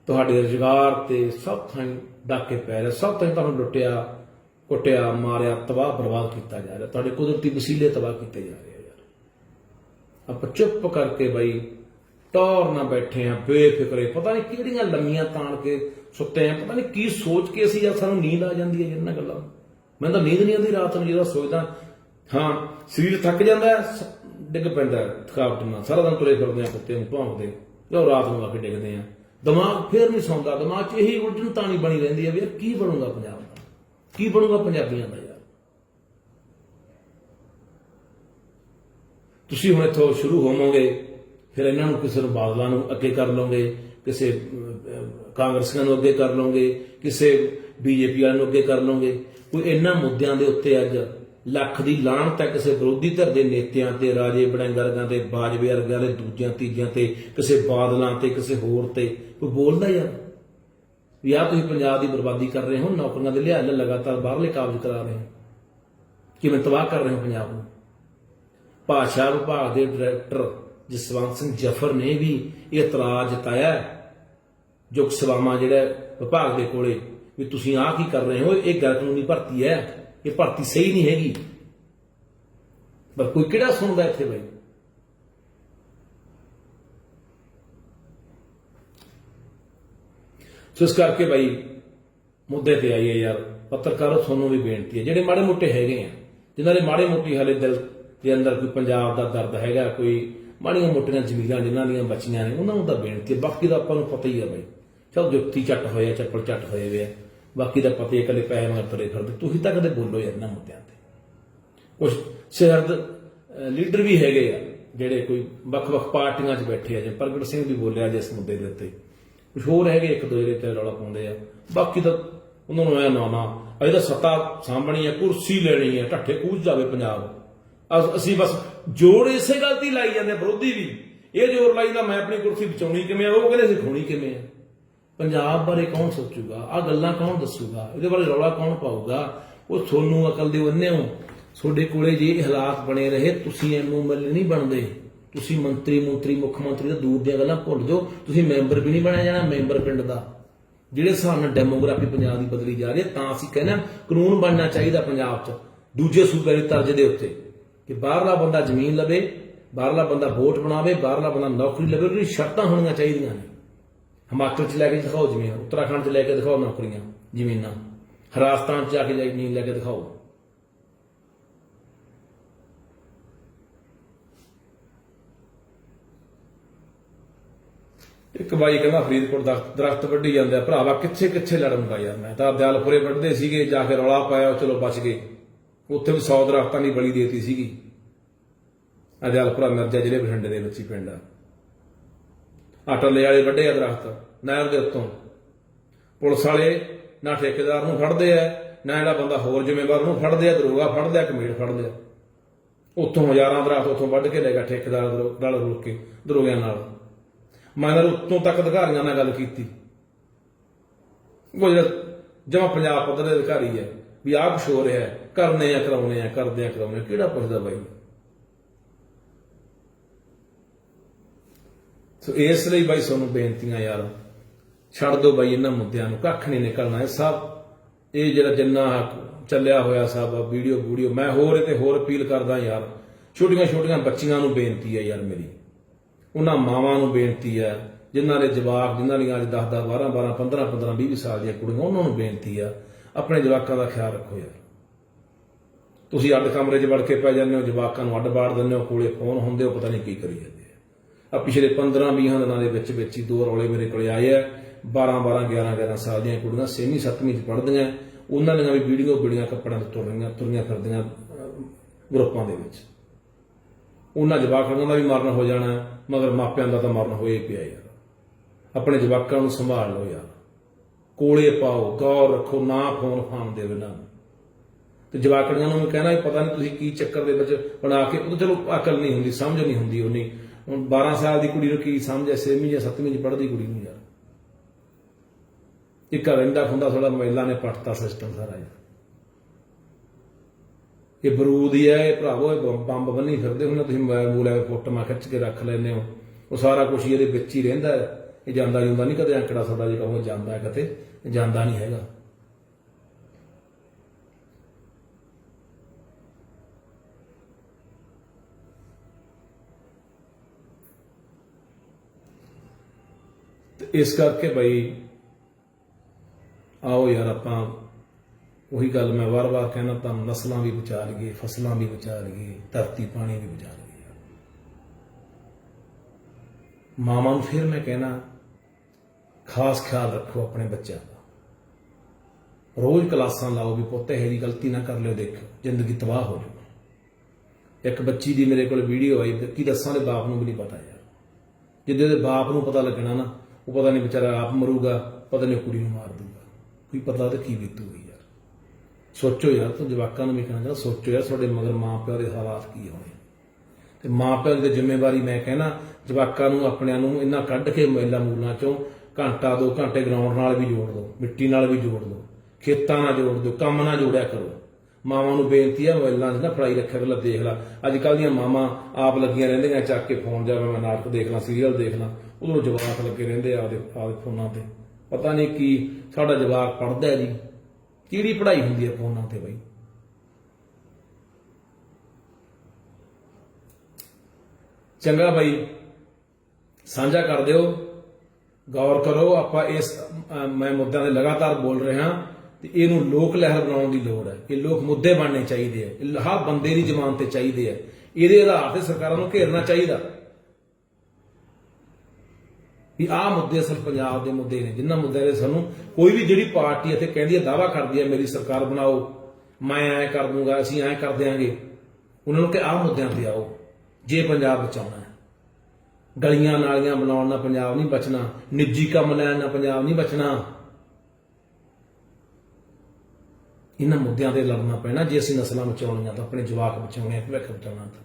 ਤੁਹਾਡੇ ਰੁਜ਼ਗਾਰ ਤੇ ਸਭ ਥਾਂ ਡਾਕੇ ਪੈ ਰਹੇ, ਸਭ ਥਾਂ ਤੁਹਾਨੂੰ ਲੁੱਟਿਆ, ਕੁੱਟਿਆ, ਮਾਰਿਆ, ਤਬਾਹ, ਬਰਬਾਦ ਕੀਤਾ ਜਾ ਰਿਹਾ। ਤੁਹਾਡੇ ਕੁਦਰਤੀ ਵਸੀਲੇ ਤਬਾਹ ਕੀਤੇ ਜਾ ਰਹੇ ਆ ਯਾਰ। ਆਪਾਂ ਚੁੱਪ ਕਰਕੇ ਬਾਈ ਟੌਰ ਨਾ ਬੈਠੇ ਆ, ਬੇਫਿਕਰੇ। ਪਤਾ ਨਹੀਂ ਕਿਹੜੀਆਂ ਲੰਮੀਆਂ ਤਾਣ ਕੇ ਸੁੱਤੇ ਆ, ਪਤਾ ਨਹੀਂ ਕੀ ਸੋਚ ਕੇ ਅਸੀਂ ਜਾਂ ਸਾਨੂੰ ਨੀਂਦ ਆ ਜਾਂਦੀ ਹੈ ਇਹਨਾਂ ਗੱਲਾਂ। ਮੈਨੂੰ ਤਾਂ ਨੀਂਦ ਨਹੀਂ ਆਉਂਦੀ ਰਾਤ ਨੂੰ, ਜਦੋਂ ਸੋਚਦਾ ਹਾਂ, ਸਰੀਰ ਥੱਕ ਜਾਂਦਾ ਡਿੱਗ ਪੈਂਦਾ ਥਕਾਵਟ ਨਾਲ। ਸਾਰਾ ਦਿਨ ਤੁਰੇ ਫਿਰਦੇ ਆ, ਕੁੱਤੇ ਨੂੰ ਭੌਂਕਦੇ ਜਦੋਂ ਰਾਤ ਨੂੰ ਆ ਕੇ ਡਿੱਗਦੇ ਆ। ਦਿਮਾਗ ਫੇਰ ਨਹੀਂ ਸੌਂਦਾ, ਦਿਮਾਗ 'ਚ ਇਹੀ ਉਲਝਣ ਤਾਣੀ ਬਣੀ ਰਹਿੰਦੀ ਹੈ ਵੀ ਯਾਰ ਕੀ ਬਣੂਗਾ ਪੰਜਾਬ ਦਾ? ਕੀ ਬਣੂਗਾ ਪੰਜਾਬੀਆਂ ਦਾ ਯਾਰ? ਤੁਸੀਂ ਹੁਣ ਇੱਥੋਂ ਸ਼ੁਰੂ ਹੋਵੋਗੇ। ਫਿਰ ਇਹਨਾਂ ਨੂੰ ਕਿਸੇ ਨੂੰ ਬਾਦਲਾਂ ਨੂੰ ਅੱਗੇ ਕਰ ਲਓਗੇ, ਕਿਸੇ ਕਾਂਗਰਸੀਆਂ ਨੂੰ ਅੱਗੇ ਕਰ ਲਓਗੇ, ਕਿਸੇ ਬੀਜੇਪੀ ਵਾਲਿਆਂ ਨੂੰ ਅੱਗੇ ਕਰ ਲਓਗੇ। ਕੋਈ ਇਹਨਾਂ ਮੁੱਦਿਆਂ ਦੇ ਉੱਤੇ ਅੱਜ ਲੱਖ ਦੀ ਲਾਹਣਤ ਹੈ ਕਿਸੇ ਵਿਰੋਧੀ ਧਿਰ ਦੇ ਨੇਤਿਆਂ ਤੇ, ਰਾਜੇ ਬੜੰਗਰਗਾਂ ਤੇ, ਬਾਜਵੇ ਵਰਗਿਆਂ ਦੇ ਦੂਜਿਆਂ, ਤੀਜਿਆਂ ਤੇ, ਕਿਸੇ ਬਾਦਲਾਂ ਤੇ, ਕਿਸੇ ਹੋਰ ਤੇ, ਕੋਈ ਬੋਲਦਾ ਯਾਰ ਵੀ ਆਹ ਤੁਸੀਂ ਪੰਜਾਬ ਦੀ ਬਰਬਾਦੀ ਕਰ ਰਹੇ ਹੋ, ਨੌਕਰੀਆਂ ਦੇ ਲਿਹਾਜ਼ ਨਾਲ ਲਗਾਤਾਰ ਬਾਹਰਲੇ ਕਾਬਜ਼ ਕਰਾ ਰਹੇ ਹੋ। ਕਿਵੇਂ ਤਬਾਹ ਕਰ ਰਹੇ ਹੋ ਪੰਜਾਬ ਨੂੰ? ਭਾਸ਼ਾ ਵਿਭਾਗ ਦੇ ਡਾਇਰੈਕਟਰ ਜਸਵੰਤ ਸਿੰਘ ਜਫਰ ਨੇ ਵੀ ਇਹ ਇਤਰਾਜ਼ ਜਤਾਇਆ ਹੈ। ਜੋ ਸਵਾਮਾ ਜਿਹੜਾ ਵਿਭਾਗ ਦੇ ਕੋਲੇ, ਵੀ ਤੁਸੀਂ ਆਹ ਕੀ ਕਰ ਰਹੇ ਹੋ? ਇਹ ਗੈਰ ਕਾਨੂੰਨੀ ਭਰਤੀ ਹੈ। ਇਹ ਭਰਤੀ ਸਹੀ ਨਹੀਂ ਹੈਗੀ। ਪਰ ਕੋਈ ਕਿਹੜਾ ਸੁਣਦਾ ਇੱਥੇ ਬਈ? ਸੋ ਇਸ ਕਰਕੇ ਬਾਈ, ਮੁੱਦੇ ਤੇ ਆਈਏ ਯਾਰ। ਪੱਤਰਕਾਰੋ, ਤੁਹਾਨੂੰ ਵੀ ਬੇਨਤੀ ਹੈ। ਜਿਹੜੇ ਮਾੜੇ ਮੋਟੇ ਹੈਗੇ ਆ, ਜਿਨ੍ਹਾਂ ਦੇ ਮਾੜੇ ਮੋਟੀ ਹਲੇ ਦਿਲ ਦੇ ਅੰਦਰ ਕੋਈ ਪੰਜਾਬ ਦਾ ਦਰਦ ਹੈਗਾ, ਕੋਈ ਮਾੜੀਆਂ ਮੋਟੀਆਂ ਜ਼ਮੀਰਾਂ ਜਿਨ੍ਹਾਂ ਦੀਆਂ ਬੱਚੀਆਂ ਨੇ, ਉਹਨਾਂ ਨੂੰ ਤਾਂ ਬੇਨਤੀ ਹੈ। ਬਾਕੀ ਦਾ ਆਪਾਂ ਨੂੰ ਪਤਾ ਹੀ ਆ ਬਈ। ਚਲ ਜੁੱਤੀ ਚੱਟ ਹੋਇਆ ਚੱਪਲ ਝੱਟ ਹੋਏ ਵੇ ਬਾਕੀ ਦਾ ਪਤਾ ਹੀ ਕਦੇ ਪੈਸੇ ਮਗਰ ਤੁਰੇ ਫਿਰਦੇ। ਤੁਸੀਂ ਤਾਂ ਕਦੇ ਬੋਲੋ ਯਾਰ ਇਹਨਾਂ ਮੁੱਦਿਆਂ ਤੇ। ਕੁਝ ਸ਼ਹਿਰ ਲੀਡਰ ਵੀ ਹੈਗੇ ਆ, ਜਿਹੜੇ ਕੋਈ ਵੱਖ-ਵੱਖ ਪਾਰਟੀਆਂ 'ਚ ਬੈਠੇ ਆ ਜੇ ਪ੍ਰਗਟ ਸਿੰਘ ਵੀ ਬੋਲਿਆ ਜਿਸ ਮੁੱਦੇ ਦੇ ਉੱਤੇ। ਕੁਝ ਹੋਰ ਹੈਗੇ ਇੱਕ ਦੋ ਦੇ ਤੇ ਰੌਲਾ ਪਾਉਂਦੇ ਆ। ਬਾਕੀ ਤਾਂ ਉਹਨਾਂ ਨੂੰ ਐ ਨਾ ਨਾ ਅਜੇ ਤਾਂ ਸੱਤਾ ਸਾਂਭਣੀ ਹੈ ਕੁਰਸੀ ਲੈਣੀ ਹੈ ਢੱਠੇ ਕੂਚ ਜਾਵੇ ਪੰਜਾਬ। ਅਸੀਂ ਬਸ ਜੋਰ ਇਸੇ ਗੱਲ ਦੀ ਲਾਈ ਜਾਂਦੇ ਆ, ਵਿਰੋਧੀ ਵੀ। ਇਹ ਜੋਰ ਲਾਈ ਦਾ ਮੈਂ ਆਪਣੀ ਕੁਰਸੀ ਬਚਾਉਣੀ ਕਿਵੇਂ ਆ ਉਹ ਕਹਿੰਦੇ ਸੀ ਕਿਵੇਂ ਆ। ਪੰਜਾਬ ਬਾਰੇ ਕੌਣ ਸੋਚੂਗਾ? ਆ ਗੱਲਾਂ ਕੌਣ ਦੱਸੂਗਾ? ਇਹਦੇ ਬਾਰੇ ਰੌਲਾ ਕੌਣ ਪਾਊਗਾ? ਉਹ ਤੁਹਾਨੂੰ ਅਕਲ ਦੇ ਅੰਨੇ ਹੋ। ਤੁਹਾਡੇ ਕੋਲੇ ਜੇ ਇਹ ਹਾਲਾਤ ਬਣੇ ਰਹੇ ਤੁਸੀਂ ਐਮਐਲਏ ਨਹੀਂ ਬਣਦੇ। ਤੁਸੀਂ ਮੰਤਰੀ ਮੰਤਰੀ ਮੁੱਖ ਮੰਤਰੀ ਦਾ ਦੂਰ ਦੀਆਂ ਗੱਲਾਂ ਭੁੱਲ ਜਾਓ। ਤੁਸੀਂ ਮੈਂਬਰ ਵੀ ਨਹੀਂ ਬਣਿਆ ਜਾਣਾ ਮੈਂਬਰ ਪਿੰਡ ਦਾ। ਜਿਹੜੇ ਹਿਸਾਬ ਨਾਲ ਡੈਮੋਗ੍ਰਾਫੀ ਪੰਜਾਬ ਦੀ ਬਦਲੀ ਜਾ ਰਹੀ ਹੈ ਤਾਂ ਅਸੀਂ ਕਹਿੰਦੇ ਹਾਂ ਕਾਨੂੰਨ ਬਣਨਾ ਚਾਹੀਦਾ ਪੰਜਾਬ 'ਚ। ਦੂਜੇ ਸੂਬੇ ਦੇ ਤਰਜ ਦੇ ਉੱਤੇ। ਕਿ ਬਾਹਰਲਾ ਬੰਦਾ ਜ਼ਮੀਨ ਲਵੇ, ਬਾਹਰਲਾ ਬੰਦਾ ਵੋਟ ਬਣਾਵੇ, ਬਾਹਰਲਾ ਬੰਦਾ ਨੌਕਰੀ ਲਵੇ, ਉਹਦੀ ਸ਼ਰਤਾਂ ਹੋਣੀਆਂ ਚਾਹੀਦੀਆਂ ਨੇ। ਹਿਮਾਚਲ 'ਚ ਲੈ ਕੇ ਦਿਖਾਓ ਜ਼ਮੀਨ, ਉੱਤਰਾਖੰਡ 'ਚ ਲੈ ਕੇ ਦਿਖਾਓ ਨੌਕਰੀਆਂ, ਜ਼ਮੀਨਾਂ। ਰਾਜਸਥਾਨ 'ਚ ਜਾ ਕੇ ਜ਼ਮੀਨ ਲੈ ਕੇ ਦਿਖਾਓ। ਇੱਕ ਬਾਈ ਕਹਿੰਦਾ, ਫਰੀਦਕੋਟ ਦਾ ਦਰਖਤ ਵੱਢੀ ਜਾਂਦੇ ਆ। ਭਰਾਵਾ ਕਿੱਥੇ ਕਿੱਥੇ ਲੜਨਗਾ ਯਾਰ, ਮੈਂ ਤਾਂ ਦਿਆਲਪੁਰੇ ਵੱਢਦੇ ਸੀਗੇ, ਜਾ ਕੇ ਰੌਲਾ ਪਾਇਆ, ਚਲੋ ਬਚ ਗਏ। ਉੱਥੇ ਵੀ 100 ਦਰਖਤਾਂ ਦੀ ਬਲੀ ਦੇਤੀ ਸੀਗੀ। ਆ ਦਿਆਲਪੁਰਾ ਮਿਰਜ਼ਾ ਜ਼ਿਲ੍ਹੇ ਬਠਿੰਡੇ ਦੇ ਵਿੱਚ ਹੀ ਪਿੰਡ ਆ। ਆਟਲੇ ਵਾਲੇ ਵੱਡੇ ਆ ਦਰਖਤ, ਨਹਿਰ ਦੇ ਉੱਤੋਂ। ਪੁਲਿਸ ਵਾਲੇ ਨਾ ਠੇਕੇਦਾਰ ਨੂੰ ਫੜਦੇ ਆ, ਨਾ ਜਿਹੜਾ ਬੰਦਾ ਹੋਰ ਜ਼ਿੰਮੇਵਾਰ ਨੂੰ ਫੜਦੇ ਆ, ਦਰੋਗਾ ਫੜਦੇ ਆ ਕਮੇਟ ਫੜਦੇ ਆ। ਉੱਥੋਂ ਹਜ਼ਾਰਾਂ ਦਰਖਤ ਉੱਥੋਂ ਵੱਢ ਕੇ ਲੈ ਗਿਆ ਠੇਕੇਦਾਰ ਨਾਲ ਰੁਲ ਕੇ, ਦਰੋਗਿਆਂ ਨਾਲ। ਮੈਂ ਨਾਲ ਉੱਤੋਂ ਤੱਕ ਅਧਿਕਾਰੀਆਂ ਨਾਲ ਗੱਲ ਕੀਤੀ। ਉਹ ਜਮਾ ਪੰਜਾਬ ਪੱਧਰ ਦੇ ਅਧਿਕਾਰੀ ਹੈ ਵੀ ਆਪ ਕੁਛ ਹੋ ਰਿਹਾ ਹੈ ਕਰਨੇ ਆ, ਕਰਾਉਣੇ ਆ, ਕਰਦੇ ਆ, ਕਰਾਉਣੇ ਆ। ਕਿਹੜਾ ਪੁੱਛਦਾ ਬਾਈ ਸੋ ਇਸ ਲਈ ਬਾਈ ਤੁਹਾਨੂੰ ਬੇਨਤੀਆਂ ਯਾਰ, ਛੱਡ ਦਿਓ ਬਾਈ ਇਹਨਾਂ ਮੁੱਦਿਆਂ ਨੂੰ, ਕੱਖ ਨਹੀਂ ਨਿਕਲਣਾ, ਇਹ ਸਭ, ਇਹ ਜਿਹੜਾ ਜਿੰਨਾ ਚੱਲਿਆ ਹੋਇਆ ਸਭ ਵੀਡੀਓ ਵੀਡੀਓ, ਮੈਂ ਹੋਰ ਤੇ ਹੋਰ ਅਪੀਲ ਕਰਦਾ ਯਾਰ, ਛੋਟੀਆਂ ਛੋਟੀਆਂ ਬੱਚੀਆਂ ਨੂੰ ਬੇਨਤੀ ਹੈ ਯਾਰ ਮੇਰੀ, ਉਹਨਾਂ ਮਾਵਾਂ ਨੂੰ ਬੇਨਤੀ ਹੈ, ਜਿਨ੍ਹਾਂ ਦੇ ਜਵਾਕ, ਜਿਨ੍ਹਾਂ ਦੀਆਂ ਅੱਜ 10 10 12 12 15 15 20 ਸਾਲ ਦੀਆਂ ਕੁੜੀਆਂ, ਉਹਨਾਂ ਨੂੰ ਬੇਨਤੀ ਆ ਆਪਣੇ ਜਵਾਕਾਂ ਦਾ ਖਿਆਲ ਰੱਖੋ ਯਾਰ। ਤੁਸੀਂ ਅੱਡ ਕਮਰੇ 'ਚ ਵੜ ਕੇ ਪੈ ਜਾਂਦੇ ਹੋ, ਜਵਾਕਾਂ ਨੂੰ ਅੱਡ ਬਾੜ ਦਿੰਦੇ ਹੋ, ਕੋਲੇ ਫੋਨ ਹੁੰਦੇ ਹੋ, ਪਤਾ ਨਹੀਂ ਕੀ ਕਰੀ ਜਾਂਦੇ ਆ। ਪਿਛਲੇ 15 20 ਦਿਨਾਂ ਦੇ ਵਿੱਚ ਵਿੱਚ ਹੀ ਦੋ ਰੌਲੇ ਮੇਰੇ ਕੋਲੇ ਆਏ ਆ। 12 12 11 11 ਸਾਲ ਦੀਆਂ ਕੁੜੀਆਂ 6ਵੀਂ 7ਵੀਂ 'ਚ ਪੜ੍ਹਦੀਆਂ। ਉਹਨਾਂ ਦੀਆਂ ਵੀ ਵੀਡੀਓ ਵੀਡੀਓ ਕੱਪੜਿਆਂ ਤੇ ਤੁਰ ਰਹੀਆਂ ਤੁਰੀਆਂ ਫਿਰਦੀਆਂ ਗਰੁੱਪਾਂ ਦੇ ਵਿੱਚ। ਉਹਨਾਂ ਜਵਾਕਾਂ ਦਾ ਵੀ ਮਰਨ ਹੋ ਜਾਣਾ, ਮਗਰ ਮਾਪਿਆਂ ਦਾ ਤਾਂ ਮਰਨ ਹੋਏ ਪਿਆ ਯਾਰ। ਆਪਣੇ ਜਵਾਕਾਂ ਨੂੰ ਸੰਭਾਲ ਲਓ ਯਾਰ। ਕੋਲੇ ਪਾਓ, ਗੌਰ ਰੱਖੋ, ਨਾ ਫੋਨ ਫਾਨ ਦੇ ਬਿਨਾਂ ਤੇ ਜਵਾਕੜੀਆਂ ਨੂੰ ਵੀ ਕਹਿਣਾ ਵੀ ਪਤਾ ਨਹੀਂ ਤੁਸੀਂ ਕੀ ਚੱਕਰ ਦੇ ਵਿੱਚ ਬਣਾ ਕੇ, ਉਹ ਚਲੋ ਅਕਲ ਨਹੀਂ ਹੁੰਦੀ, ਸਮਝ ਨਹੀਂ ਹੁੰਦੀ ਉਹਨੀ। ਹੁਣ 12 ਸਾਲ ਦੀ ਕੁੜੀ ਨੂੰ ਕੀ ਸਮਝ ਐ 6ਵੀਂ ਜਾਂ 7ਵੀਂ ਚ ਪੜ੍ਹਦੀ ਕੁੜੀ ਨੂੰ ਯਾਰ। ਇੱਕ ਰਹਿੰਦਾ ਹੁੰਦਾ ਥੋੜਾ ਮਹਿਲਾ ਨੇ ਪੱਟਤਾ ਸਿਸਟਮ ਸਾਰਾ ਇਹ। ਬਰੂਦ ਹੀ ਹੈ, ਇਹ ਭਰਾਵੋ, ਇਹ ਬੰਬ- ਬੰਬ ਬੰਨੀ ਫਿਰਦੇ ਹੁੰਦੇ ਤੁਸੀਂ ਮੋਬਾਈਲ ਮੂਲੇ ਫੋਟੋਆਂ ਖਿੱਚ ਕੇ ਰੱਖ ਲੈਂਦੇ ਹੋ। ਉਹ ਸਾਰਾ ਕੁਝ ਇਹਦੇ ਵਿੱਚ ਹੀ ਰਹਿੰਦਾ ਹੈ। ਇਹ ਜਾਂਦਾ ਜਾਂਦਾ ਨਹੀਂ ਕਦੇ ਅੰਕੜਾ ਤੁਹਾਡਾ ਜੇ ਕਹੋ ਜਾਂਦਾ ਹੈ ਕਿਤੇ ਜਾਂਦਾ ਨਹੀਂ ਹੈਗਾ ਇਸ ਕਰਕੇ ਬਈ, ਆਓ ਯਾਰ ਆਪਾਂ ਉਹੀ ਗੱਲ ਮੈਂ ਵਾਰ-ਵਾਰ ਕਹਿਣਾ, ਤਾਂ ਨਸਲਾਂ ਵੀ ਬਚਾ ਲਈਏ, ਫਸਲਾਂ ਵੀ ਬਚਾ ਲਈਏ, ਧਰਤੀ ਪਾਣੀ ਵੀ ਬਚਾ ਲਈਏ ਯਾਰ। ਮਾਵਾਂ ਨੂੰ ਫਿਰ ਮੈਂ ਕਹਿਣਾ ਖਾਸ ਖਿਆਲ ਰੱਖੋ ਆਪਣੇ ਬੱਚਿਆਂ ਦਾ। ਰੋਜ਼ ਕਲਾਸਾਂ ਲਾਓ ਵੀ ਪੁੱਤ, ਇਹ ਜੀ ਗਲਤੀ ਨਾ ਕਰ ਲਿਓ ਦੇਖੋ ਜ਼ਿੰਦਗੀ ਤਬਾਹ ਹੋ ਜਾਊ। ਇੱਕ ਬੱਚੀ ਦੀ ਮੇਰੇ ਕੋਲ ਵੀਡੀਓ ਆਈ, ਕੀ ਦੱਸਾਂ ਦੇ ਬਾਪ ਨੂੰ ਵੀ ਨਹੀਂ ਪਤਾ ਯਾਰ। ਜਿੱਦੇ ਦੇ ਬਾਪ ਨੂੰ ਪਤਾ ਲੱਗਣਾ ਨਾ, ਉਹ ਪਤਾ ਨਹੀਂ ਵਿਚਾਰਾ ਆਪ ਮਰੂਗਾ, ਪਤਾ ਨਹੀਂ ਕੁੜੀ ਨੂੰ ਮਾਰ ਦੂਗਾ। ਕੋਈ ਪਤਾ ਤੇ ਕੀ ਬੀਤੂਗੀ ਯਾਰ। ਸੋਚੋ ਯਾਰ, ਤੂੰ ਜਵਾਕਾਂ ਨੂੰ ਵੀ ਕਹਿਣਾ ਚਾਹੁੰਦਾ, ਸੋਚੋ ਯਾਰ ਤੁਹਾਡੇ ਮਗਰ ਮਾਂ ਪਿਓ ਦੇ ਹਾਲਾਤ ਕੀ ਹੋਣੇ। ਤੇ ਮਾਂ ਪਿਓ ਦੀ ਜ਼ਿੰਮੇਵਾਰੀ ਮੈਂ ਕਹਿਣਾ, ਜਵਾਕਾਂ ਨੂੰ, ਆਪਣਿਆਂ ਨੂੰ ਇੰਨਾ ਕੱਢ ਕੇ ਮਹਿਲਾ ਮੂਲਾਂ ਚੋਂ ਘੰਟਾ ਦੋ ਘੰਟੇ ਗਰਾਊਂਡ ਨਾਲ ਵੀ ਜੋੜ ਦਿਓ ਮਿੱਟੀ ਨਾਲ ਵੀ ਜੋੜ ਦਿਓ ਖੇਤਾਂ ਨਾਲ ਜੋੜ ਦਿਓ, ਕੰਮ ਨਾਲ ਜੋੜਿਆ ਕਰੋ। ਮਾਵਾਂ ਨੂੰ ਬੇਨਤੀ ਆ, ਮੋਬਾਈਲਾਂ 'ਚ ਨਾ ਫੜਾਈ ਰੱਖਿਆ ਕਰੋ ਦੇਖ ਲੈ। ਅੱਜ ਕੱਲ ਦੀਆਂ ਮਾਵਾਂ ਆਪ ਲੱਗੀਆਂ ਰਹਿੰਦੀਆਂ, ਚੱਕ ਕੇ ਫੋਨ ਜਾਵੇ ਮੈਂ ਨਾਟਕ ਦੇਖ ਲਾਂ ਸੀਰੀਅਲ ਦੇਖ ਲਾਂ, ਉਦੋਂ ਜਵਾਕ ਲੱਗੇ ਰਹਿੰਦੇ ਆ ਆਪਦੇ ਆਪਦੇ ਫੋਨਾਂ ਤੇ। ਪਤਾ ਨਹੀਂ ਕੀ ਸਾਡਾ ਜਵਾਕ ਪੜਦਾ ਜੀ। ਕਿਹੜੀ ਪੜ੍ਹਾਈ ਹੁੰਦੀ ਹੈ ਫੋਨਾਂ ਤੇ ਬਈ? ਚੰਗਾ ਬਾਈ, ਸਾਂਝਾ ਕਰ ਦਿਓ। ਗੌਰ ਕਰੋ, ਆਪਾਂ ਇਸ ਮੈਂ ਮੁੱਦਿਆਂ ਦੇ ਲਗਾਤਾਰ ਬੋਲ ਰਿਹਾ ਤੇ ਇਹਨੂੰ ਲੋਕ ਲਹਿਰ ਬਣਾਉਣ ਦੀ ਲੋੜ ਹੈ। ਇਹ ਲੋਕ ਮੁੱਦੇ ਬਣਨੇ ਚਾਹੀਦੇ ਆ ਹਰ ਬੰਦੇ ਦੀ ਜ਼ਮਾਨ ਤੇ ਚਾਹੀਦੇ ਆ ਇਹਦੇ ਆਧਾਰ ਤੇ ਸਰਕਾਰਾਂ ਨੂੰ ਘੇਰਨਾ ਚਾਹੀਦਾ। ਵੀ ਆਹ ਮੁੱਦੇ ਸਿਰਫ ਪੰਜਾਬ ਦੇ ਮੁੱਦੇ ਨੇ। ਜਿਨ੍ਹਾਂ ਮੁੱਦਿਆਂ ਦੇ ਸਾਨੂੰ ਕੋਈ ਵੀ ਜਿਹੜੀ ਪਾਰਟੀ ਇੱਥੇ ਕਹਿੰਦੀ ਹੈ ਦਾਵਾ ਕਰਦੀ ਹੈ, ਮੇਰੀ ਸਰਕਾਰ ਬਣਾਓ, ਮੈਂ ਐ ਕਰ ਦੂੰਗਾ, ਅਸੀਂ ਐ ਕਰ ਦਿਆਂਗੇ। ਉਹਨਾਂ ਨੂੰ ਕਿ ਆਹ ਮੁੱਦਿਆਂ ਤੇ ਆਓ। ਜੇ ਪੰਜਾਬ ਬਚਾਉਣਾ ਹੈ। ਗਲੀਆਂ ਨਾਲੀਆਂ ਬਣਾਉਣ ਨਾਲ ਪੰਜਾਬ ਨਹੀਂ ਬਚਣਾ, ਨਿੱਜੀ ਕੰਮ ਲੈਣ ਨਾਲ ਪੰਜਾਬ ਨਹੀਂ ਬਚਣਾ। ਇਹਨਾਂ ਮੁੱਦਿਆਂ ਤੇ ਲੜਨਾ ਪੈਣਾ, ਜੇ ਅਸੀਂ ਨਸਲਾਂ ਬਚਾਉਣੀਆਂ ਤਾਂ ਆਪਣੇ ਜਵਾਕ ਬਚਾਉਣੇ ਆ, ਭਵਿੱਖ ਬਚਾਉਣਾ ਤਾਂ।